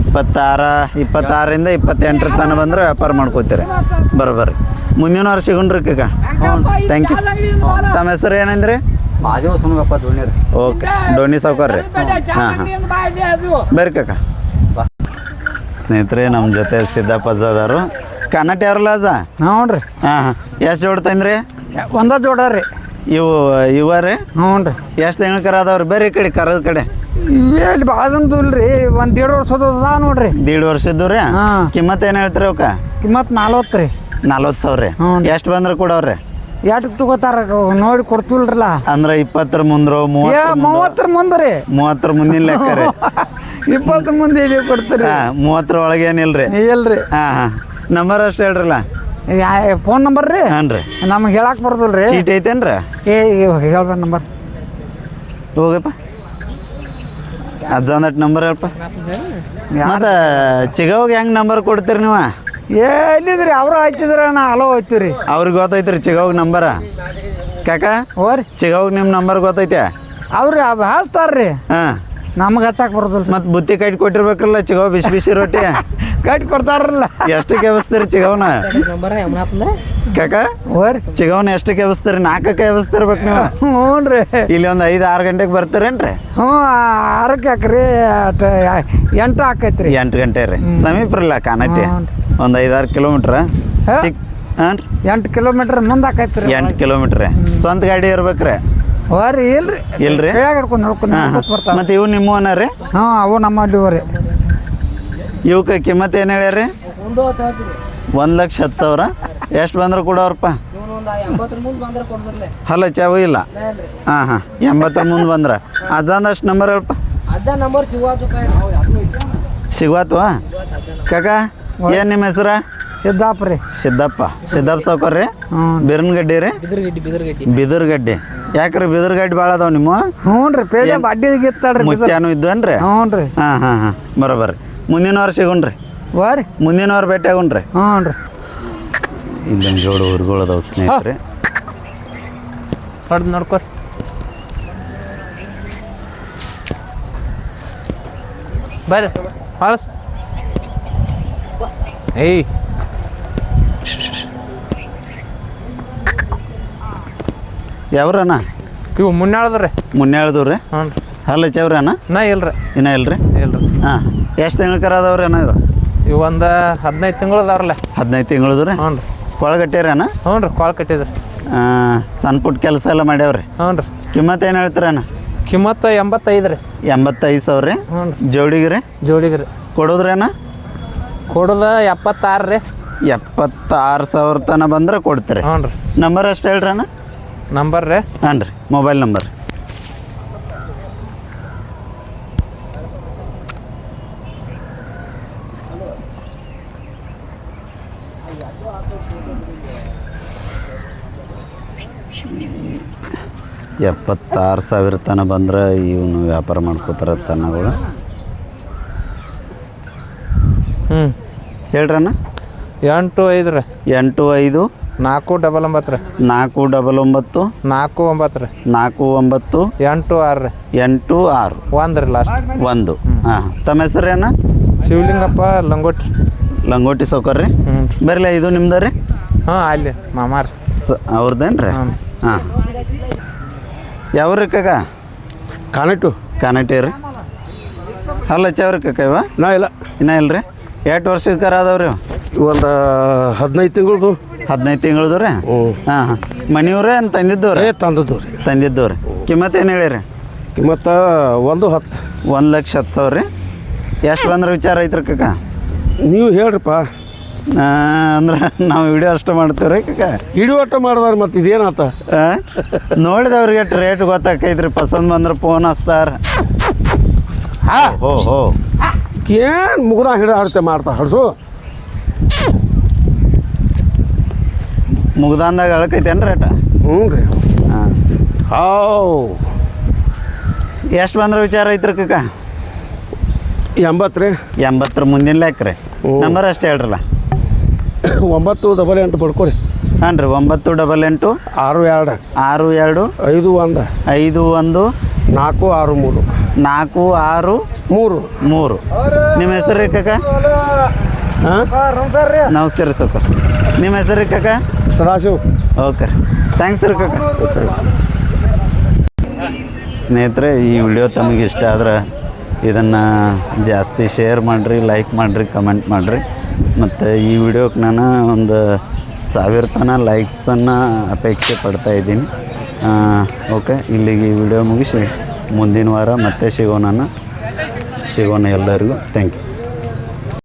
ಇಪ್ಪತ್ತಾರ ಇಪ್ಪತ್ತಾರರಿಂದ ಇಪ್ಪತ್ತೆಂಟರ ತನಕ ಬಂದ್ರೆ ವ್ಯಾಪಾರ ಮಾಡ್ಕೋತೀರಿ. ಬರೋಬ್ಬರಿ. ಮುಂದಿನ ವರ್ಷ ಸಿಗುಣ್ರಿ ಕಾಕ ಥ್ಯಾಂಕ್ ಯು ತಮ್ಮ ಹೆಸರು ಏನಂದ್ರಿ? ಮಾದೇವ ಸುಣಗಪ್ಪ ಧೋನಿ ಓಕೆ ಡೋನಿ ಸಾವುಕಾರ್ರಿ ರೀ. ಹಾಂ ಹಾಂ. ಬರ್ರಿ ಕಾಕ. ಬಾ. ಸ್ನೇಹಿತರೆ ನಮ್ಮ ಜೊತೆ ಸಿದ್ದಪ್ಪ ಅದಾರು. ಕನ್ನಟ ಯಾರಲ್ಲ ಅಜ ಹ್ಞೂ ರೀ. ಹಾಂ ಹಾಂ. ಎಷ್ಟು ಜೋಡ್ ತಂದ್ರಿ? ಒಂದ ಜೋಡ ರೀ. ಇವು ಇವ ರೀ? ಹ್ಞೂ ರೀ. ಎಷ್ಟು ತಿಂಗಳ ಕರ ಅದಾವ್ರಿ? ಬೇರೆ ಕಡೆ ಕರದ ಕಡೆ. ಇಲ್ಲಿ ಭಾಳದಂತೂ ಇಲ್ರಿ ಒಂದು ದೇಡ್ ವರ್ಷದ ಅದ ನೋಡ್ರಿ. ದೀಡ್ ವರ್ಷದ್ದು ರೀ? ಹಾಂ. ಕಿಮ್ಮತ್ತು ಏನು ಹೇಳ್ತೀರಿ ಅವಕ್ಕೆ? ಕಿಮ್ಮತ್ ನಲ್ವತ್ತು ರೀ. ನಲ್ವತ್ತು ಸಾವಿರ ರೀ? ಹ್ಞೂ. ಎಷ್ಟು ಬಂದ್ರೆ ಕೊಡವ್ರಿ ಎಷ್ಟು ತಗೋತಾರ ನೋಡಿ ಕೊಡ್ತಿಲ್ರಲ್ಲ ಅಂದ್ರೆ ಇಪ್ಪತ್ತರ ಮುಂದ್ರು ಏ ಮೂವತ್ತರ ಮೂವತ್ತರ ಮುಂದೆ ರೀ. ಮೂವತ್ತರ ಮುಂದಿನ ಲೆಕ್ಕ ರೀ. [laughs] ಇಪ್ಪತ್ತು ಮುಂದೆ ಇಲ್ಲಿ ಕೊಡ್ತೀರಿ? ಹಾಂ ಮೂವತ್ತರ ಒಳಗೆ ಏನಿಲ್ರಿ ಇಲ್ರಿ? ಹಾಂ ಹಾಂ. ನಂಬರ್ ಅಷ್ಟು ಹೇಳ್ರಲ್ಲ? ಫೋನ್ ನಂಬರ್ ರೀ? ಹಾಂ ರೀ. ನಮಗೆ ಹೇಳಕ್ ಬರ್ತಲ್ರಿ ಚೀಟ್ ಐತೇನ್ರಿ? ಏ ಹೇಳ್ಬೇಕು ನಂಬರ್. ಹೋಗಪ್ಪ. ಅಜ್ಜಂದಟ್ ನಂಬರ್ ಹೇಳಪ್ಪ ಮತ್ತೆ ಚಿಗವ್ಗೆ ಹೆಂಗೆ ನಂಬರ್ ಕೊಡ್ತೀರಿ ನೀವು? ಏ ಎಲ್ಲಿದ್ರಿ ಅವರು ಹಚ್ಚಿದ್ರ ನಾ ಹಲೋ ಹೋಯ್ತೀವಿ ರೀ ಅವ್ರಿಗೆ ಗೊತ್ತೈತ್ರಿ ಚಿಗವ್ಗ ನಂಬರ ಕಾಕ ಹೋರಿ. ಚಿಗವ್ಗೆ ನಿಮ್ಮ ನಂಬರ್ ಗೊತ್ತೈತೆ ಅವ್ರು ಹಾಸ್ತಾರ್ರಿ ಹಾಂ. ನಮ್ಗೆ ಹಚ್ಚಕ್ಕೆ ಬರೋದಿಲ್ಲ ಮತ್ತೆ ಬುತ್ತಿ ಕಟ್ಟಿ ಕೊಟ್ಟಿರ್ಬೇಕಲ್ಲ ಚಿಗವ್ ಬಿಸಿ ಬಿಸಿ ರೊಟ್ಟಿ. [laughs] ಕಟ್ಟಿ ಕೊಡ್ತಾರಲ್ಲ ಎಷ್ಟು ಕೇಳಿಸ್ತೀರಿ ಚಿಗವ್ನ? ಕಾಕ? ಹೋರಿ? ಚಿಗವನ್ ಎಷ್ಟಕ್ಕೆ ಕೆವಸ್ತೀರಿ ನಾಲ್ಕಕ್ಕೆ ಕೆವಸ್ತಿರ್ಬೇಕು ನೀವು. ಹ್ಞೂ ರೀ ಇಲ್ಲಿ ಒಂದು ಐದು ಆರು ಗಂಟೆಗೆ ಬರ್ತಾರೇನ್ರಿ? ಹ್ಞೂ ಆರಕ್ಕೆ ಹಾಕ್ರಿ ಅಟ್ ಎಂಟು ಹಾಕೈತ್ರಿ. ಎಂಟು ಗಂಟೆ ರೀ. ಸಮೀಪ ಇಲ್ಲ ಕಾನಟ್ಟಿ ಒಂದು ಐದಾರು ಕಿಲೋಮೀಟ್ರ್. ಹಾ? ಚಿಕ್ ಹಾಂ ರೀ. ಎಂಟು ಕಿಲೋಮೀಟ್ರ್ ಮುಂದೆ ಹಾಕೈತ್ರಿ. ಎಂಟು ಕಿಲೋಮೀಟ್ರ್ ಸ್ವಂತ ಗಾಡಿ ಇರ್ಬೇಕ್ರಿ? ಹೋರಿ ಇಲ್ರಿ. ಇಲ್ರಿ? ಕೈಯಾಗ ಹಿಡ್ಕೊಂಡು ನೋಡ್ಕೊಂಡು ಹಾಂ ನಡ್ಕೊತ ಬರ್ತಾವ ಮತ್ತು ಇವು ನಿಮ್ಮವನ ರೀ? ಹ್ಞೂ ಅವು ನಮ್ಮ ಅಡ್ಡಿವ್ರಿ. ಇವಕ್ಕೆ ಕಿಮ್ಮತ್ ಏನು ಹೇಳ್ಯಾರಿ ಒಂದು ಒಂದು ಲಕ್ಷ ಹತ್ತು ಸಾವಿರ. ಎಷ್ಟು ಬಂದ್ರೆ ಕೊಡೋರಪ್ಪ ಹಲೋ ಚಾವ ಇಲ್ಲ. ಹಾಂ ಹಾಂ. ಎಂಬತ್ತರ ಮುಂದೆ ಬಂದ್ರೆ. ಅಜ್ಜಂದಷ್ಟು ನಂಬರ್ ಹೇಳಪ್ಪ ಅಜ್ಜ ನಂಬರ್ ಸಿಗೋದು ಸಿಗುವತ್ವಾ ಕಾಕ ಏನು ನಿಮ್ಮ ಹೆಸರ? ಸಿದ್ದಪ್ಪ ರೀ. ಸಿದ್ದಪ್ಪ. ಸಿದ್ದಪ್ಪ ಸಾವ್ಕಾರ ರೀ. ಬಿರನ್ಗಡ್ಡಿ ರೀ? ಬಿದಿರ್ಗಡ್ಡಿ ಯಾಕ್ರಿ ಬಿದರ್ಗಡ್ಡಿ ಭಾಳ ಅದಾವ ನಿಮ್ಮ? ಹ್ಞೂ ರೀ ಪೇಜ ಮುತ್ಯಾನು ಇದ್ವೇನ್ರಿ? ಹ್ಞೂ ರೀ. ಹಾಂ ಹಾಂ ಹಾಂ. ಬರೋಬರ್ರಿ. ಮುಂದಿನ ವಾರ ಸಿಗೋಣ್ರಿ. ವಾರಿ ಮುಂದಿನ ವಾರ ಭೇಟಿ ಆಗೋಣ್ರಿ ಹ್ಞೂ ರೀ. ಇಲ್ಲೊಂದು ಜೋಡು ಊರುಗಳು ಅದಾವ ಸ್ನೇಹಿತರೆ. ಹೊಡೆದು ನೋಡ್ಕೋ. ಬರ್ರಿ ಹಳಸ್ ಏಯ್. ಯಾವ್ರಣ್ಣ? ಇವು ಮುನ್ನಾಳದ್ರಿ ಮುನ್ನೇಳ್ದು ರೀ. ಹ್ಞೂ ರೀ ಹಲ್ಲ ಅಣ್ಣ? ನಾ ಇಲ್ರಿ. ಇನ್ನ ಇಲ್ರಿ? ಇಲ್ರಿ. ಹಾಂ ಎಷ್ಟು ತಿಂಗಳ ಕರ ಅದಾವ್ರಿ ಅಣ್ಣ ಇವು? ಇವು ಒಂದು ಹದಿನೈದು ತಿಂಗಳು ಅದಾವ್ರಲ್ಲ. ಹದಿನೈದು ತಿಂಗಳದ್ರಿ ಹ್ಞೂ ರೀ. ಕೊಳಗಟ್ಟಿರಣ್ಣ ಹ್ಞೂ ರೀ ಕೊಳ ಕಟ್ಟಿದ್ರಿ. ಸಣ್ಣ ಪುಟ್ಟ ಕೆಲಸ ಎಲ್ಲ ಮಾಡ್ಯಾವ್ರಿ? ಹ್ಞೂ ರೀ. ಕಿಮ್ಮತ್ತು ಏನು ಹೇಳ್ತೀರಣ್ಣ ಕಿಮ್ಮತ್ತು ಎಂಬತ್ತೈದು ರೀ. ಎಂಬತ್ತೈದು ಸಾವಿರ ರೀ? ಹ್ಞೂ ರೀ. ಜೋಡಿಗೆ ರೀ? ಜೋಡಿಗೆ ರೀ. ಕೊಡೋದ್ರೇನ? ಕೊಡೋದು ಎಪ್ಪತ್ತಾರು ರೀ. ಎಪ್ಪತ್ತಾರು ಸಾವಿರ ತನಕ ಬಂದ್ರೆ ಕೊಡ್ತೀರಿ. ಹ್ಞೂ ರೀ. ನಂಬರ್ ಅಷ್ಟು ಹೇಳ್ರಿ ಅಣ್ಣ ನಂಬರ್ ರೀ. ಹಾಂ ರೀ ಮೊಬೈಲ್ ನಂಬರ್ ಎಪ್ಪತ್ತಾರು ಸಾವಿರ ತನ ಬಂದ್ರೆ ಇವನು ವ್ಯಾಪಾರ ಮಾಡ್ಕೋತಾರ ತನಗಳು. ಹ್ಞೂ ಹೇಳ್ರಣ್ಣ ಎಂಟು ಐದು ರೀ. ಎಂಟು ಐದು. ನಾಲ್ಕು ಡಬಲ್ ಒಂಬತ್ತು ರೀ. ನಾಲ್ಕು ಡಬಲ್ ಒಂಬತ್ತು. ನಾಲ್ಕು ಒಂಬತ್ತು ರೀ. ನಾಲ್ಕು ಒಂಬತ್ತು. ಎಂಟು ಆರು ರೀ. ಎಂಟು ಆರು. ಒಂದು ರೀ ಲಾಸ್ಟ್ ಒಂದು. ಹಾಂ. ತಮ್ಮ ಹೆಸರೇನ ಶಿವಲಿಂಗಪ್ಪ ಲಂಗೋಟಿ. ಲಂಗೋಟಿ ಸೌಕರ್ ರೀ. ಹ್ಞೂ ಬರಲಿ ಇದು ನಿಮ್ದು ರೀ? ಹಾಂ ಅಲ್ಲಿ ಮಾಮಾರ್. ಸ ಅವ್ರದ್ದೇನು ರೀ ಹಾಂ. ಯಾವ್ರಿ ಕಾಕ? ಕಾಣಟ್ಟು ಕಾನಟಿ ರೀ? ಅಲ್ಲ ಚವ್ರಿ ಕಾಕ ಇವ? ನಾ ಇಲ್ಲ. ಇನ್ನ ರೀ ಎಷ್ಟು ವರ್ಷದ ಕರ ಅದಾವ್ರಿ ಒಂದು ಹದಿನೈದು ತಿಂಗಳದು. ಹದಿನೈದು ತಿಂಗಳದು ರೀ? ಹಾಂ ಹಾಂ. ಮನೆಯವ್ರೆ ಅಂತ ತಂದಿದ್ದು ರೀ ತಂದಿದ್ದವ್ರಿ. ತಂದದ್ದು ರೀ ತಂದಿದ್ದು ರೀ ಕಿಮ್ಮತ್ತು ಏನು ಹೇಳಿರಿ? ಮತ್ತು ಒಂದು ಹತ್ತು ಒಂದು ಲಕ್ಷ ಹತ್ತು ಸಾವಿರ ರೀ? ಎಷ್ಟು ಬಂದ್ರೆ ವಿಚಾರ ಐತ್ರಿ ಕಾಕ? ನೀವು ಹೇಳ್ರಪ್ಪ. ಅಂದ್ರೆ ನಾವು ವಿಡಿಯೋ ಅಷ್ಟು ಮಾಡ್ತೀವಿ ರೀ ಕಾಕ. ಅಷ್ಟು ಮಾಡಿದಾರೆ ಮತ್ತೆ ಇದೇನಾತ? ನೋಡಿದವ್ರಿಗೆ ರೇಟ್ ಗೊತ್ತಾಕೈತ್ರಿ. ಪಸಂದ್ ಬಂದ್ರೆ ಫೋನ್ ಹಚ್ತಾರ. ಹಾ. ಹೋ ಹೋ. ಏನು ಮುಗ್ದ ಹಿಡ ಹಡ್ತೆ ಮಾಡ್ತಾ? ಹಡ್ಸು. ಮುಗ್ದಾನ್ದಾಗ ಅಳಕೈತೇನು ರೇಟ ಹ್ಞೂ ರೀ. ಹಾಂ. ಹಾವ್ ಎಷ್ಟು ಬಂದ್ರೆ ವಿಚಾರ ಐತ್ರಿ ಕಾಕ? ಎಂಬತ್ತು ರೀ. ಎಂಬತ್ತರ ಮುಂದಿನ ಲೆಕ್ಕ ರೀ ನಂಬರ್ ಅಷ್ಟೇ ಹೇಳ್ರಲ್ಲ. [coughs] ಒಂಬತ್ತು ಡಬಲ್ ಎಂಟು ಪಡ್ಕೊಳ್ಳಿ ಹಾಂ ರೀ ಒಂಬತ್ತು ಡಬಲ್ ಎಂಟು ಆರು ಎರಡು. ಆರು ಎರಡು ಐದು ಒಂದು. ಐದು ಒಂದು ನಾಲ್ಕು ಆರು ಮೂರು. ನಾಲ್ಕು ಆರು ಮೂರು. ಮೂರು. ನಿಮ್ಮ ಹೆಸರು ರೀ ಕಕ್ಕ ಹಾಂ ನಮಸ್ಕಾರ ರೀ ಸರ್. ನಿಮ್ಮ ಹೆಸರು ರೀ ಕಕ್ಕ ಸದಾಶಿವ್. ಓಕೆ ಥ್ಯಾಂಕ್ಸ್ ರೀ ಕಾಕ. ಸ್ನೇಹಿತರೆ ಈ ವಿಡಿಯೋ ತಮಗೆ ಇಷ್ಟ ಆದ್ರೆ ಇದನ್ನು ಜಾಸ್ತಿ ಶೇರ್ ಮಾಡಿರಿ ಲೈಕ್ ಮಾಡಿರಿ ಕಮೆಂಟ್ ಮಾಡಿರಿ. ಮತ್ತು ಈ ವಿಡಿಯೋಕ್ಕೆ ನಾನು ಒಂದು ಸಾವಿರ ತನ ಲೈಕ್ಸನ್ನು ಅಪೇಕ್ಷೆ ಪಡ್ತಾ ಇದ್ದೀನಿ. ಓಕೆ ಇಲ್ಲಿಗೆ ಈ ವಿಡಿಯೋ ಮುಗಿಸಿ. ಮುಂದಿನ ವಾರ ಮತ್ತೆ ಸಿಗೋಣ ಸಿಗೋಣ ಎಲ್ಲರಿಗೂ. Thank you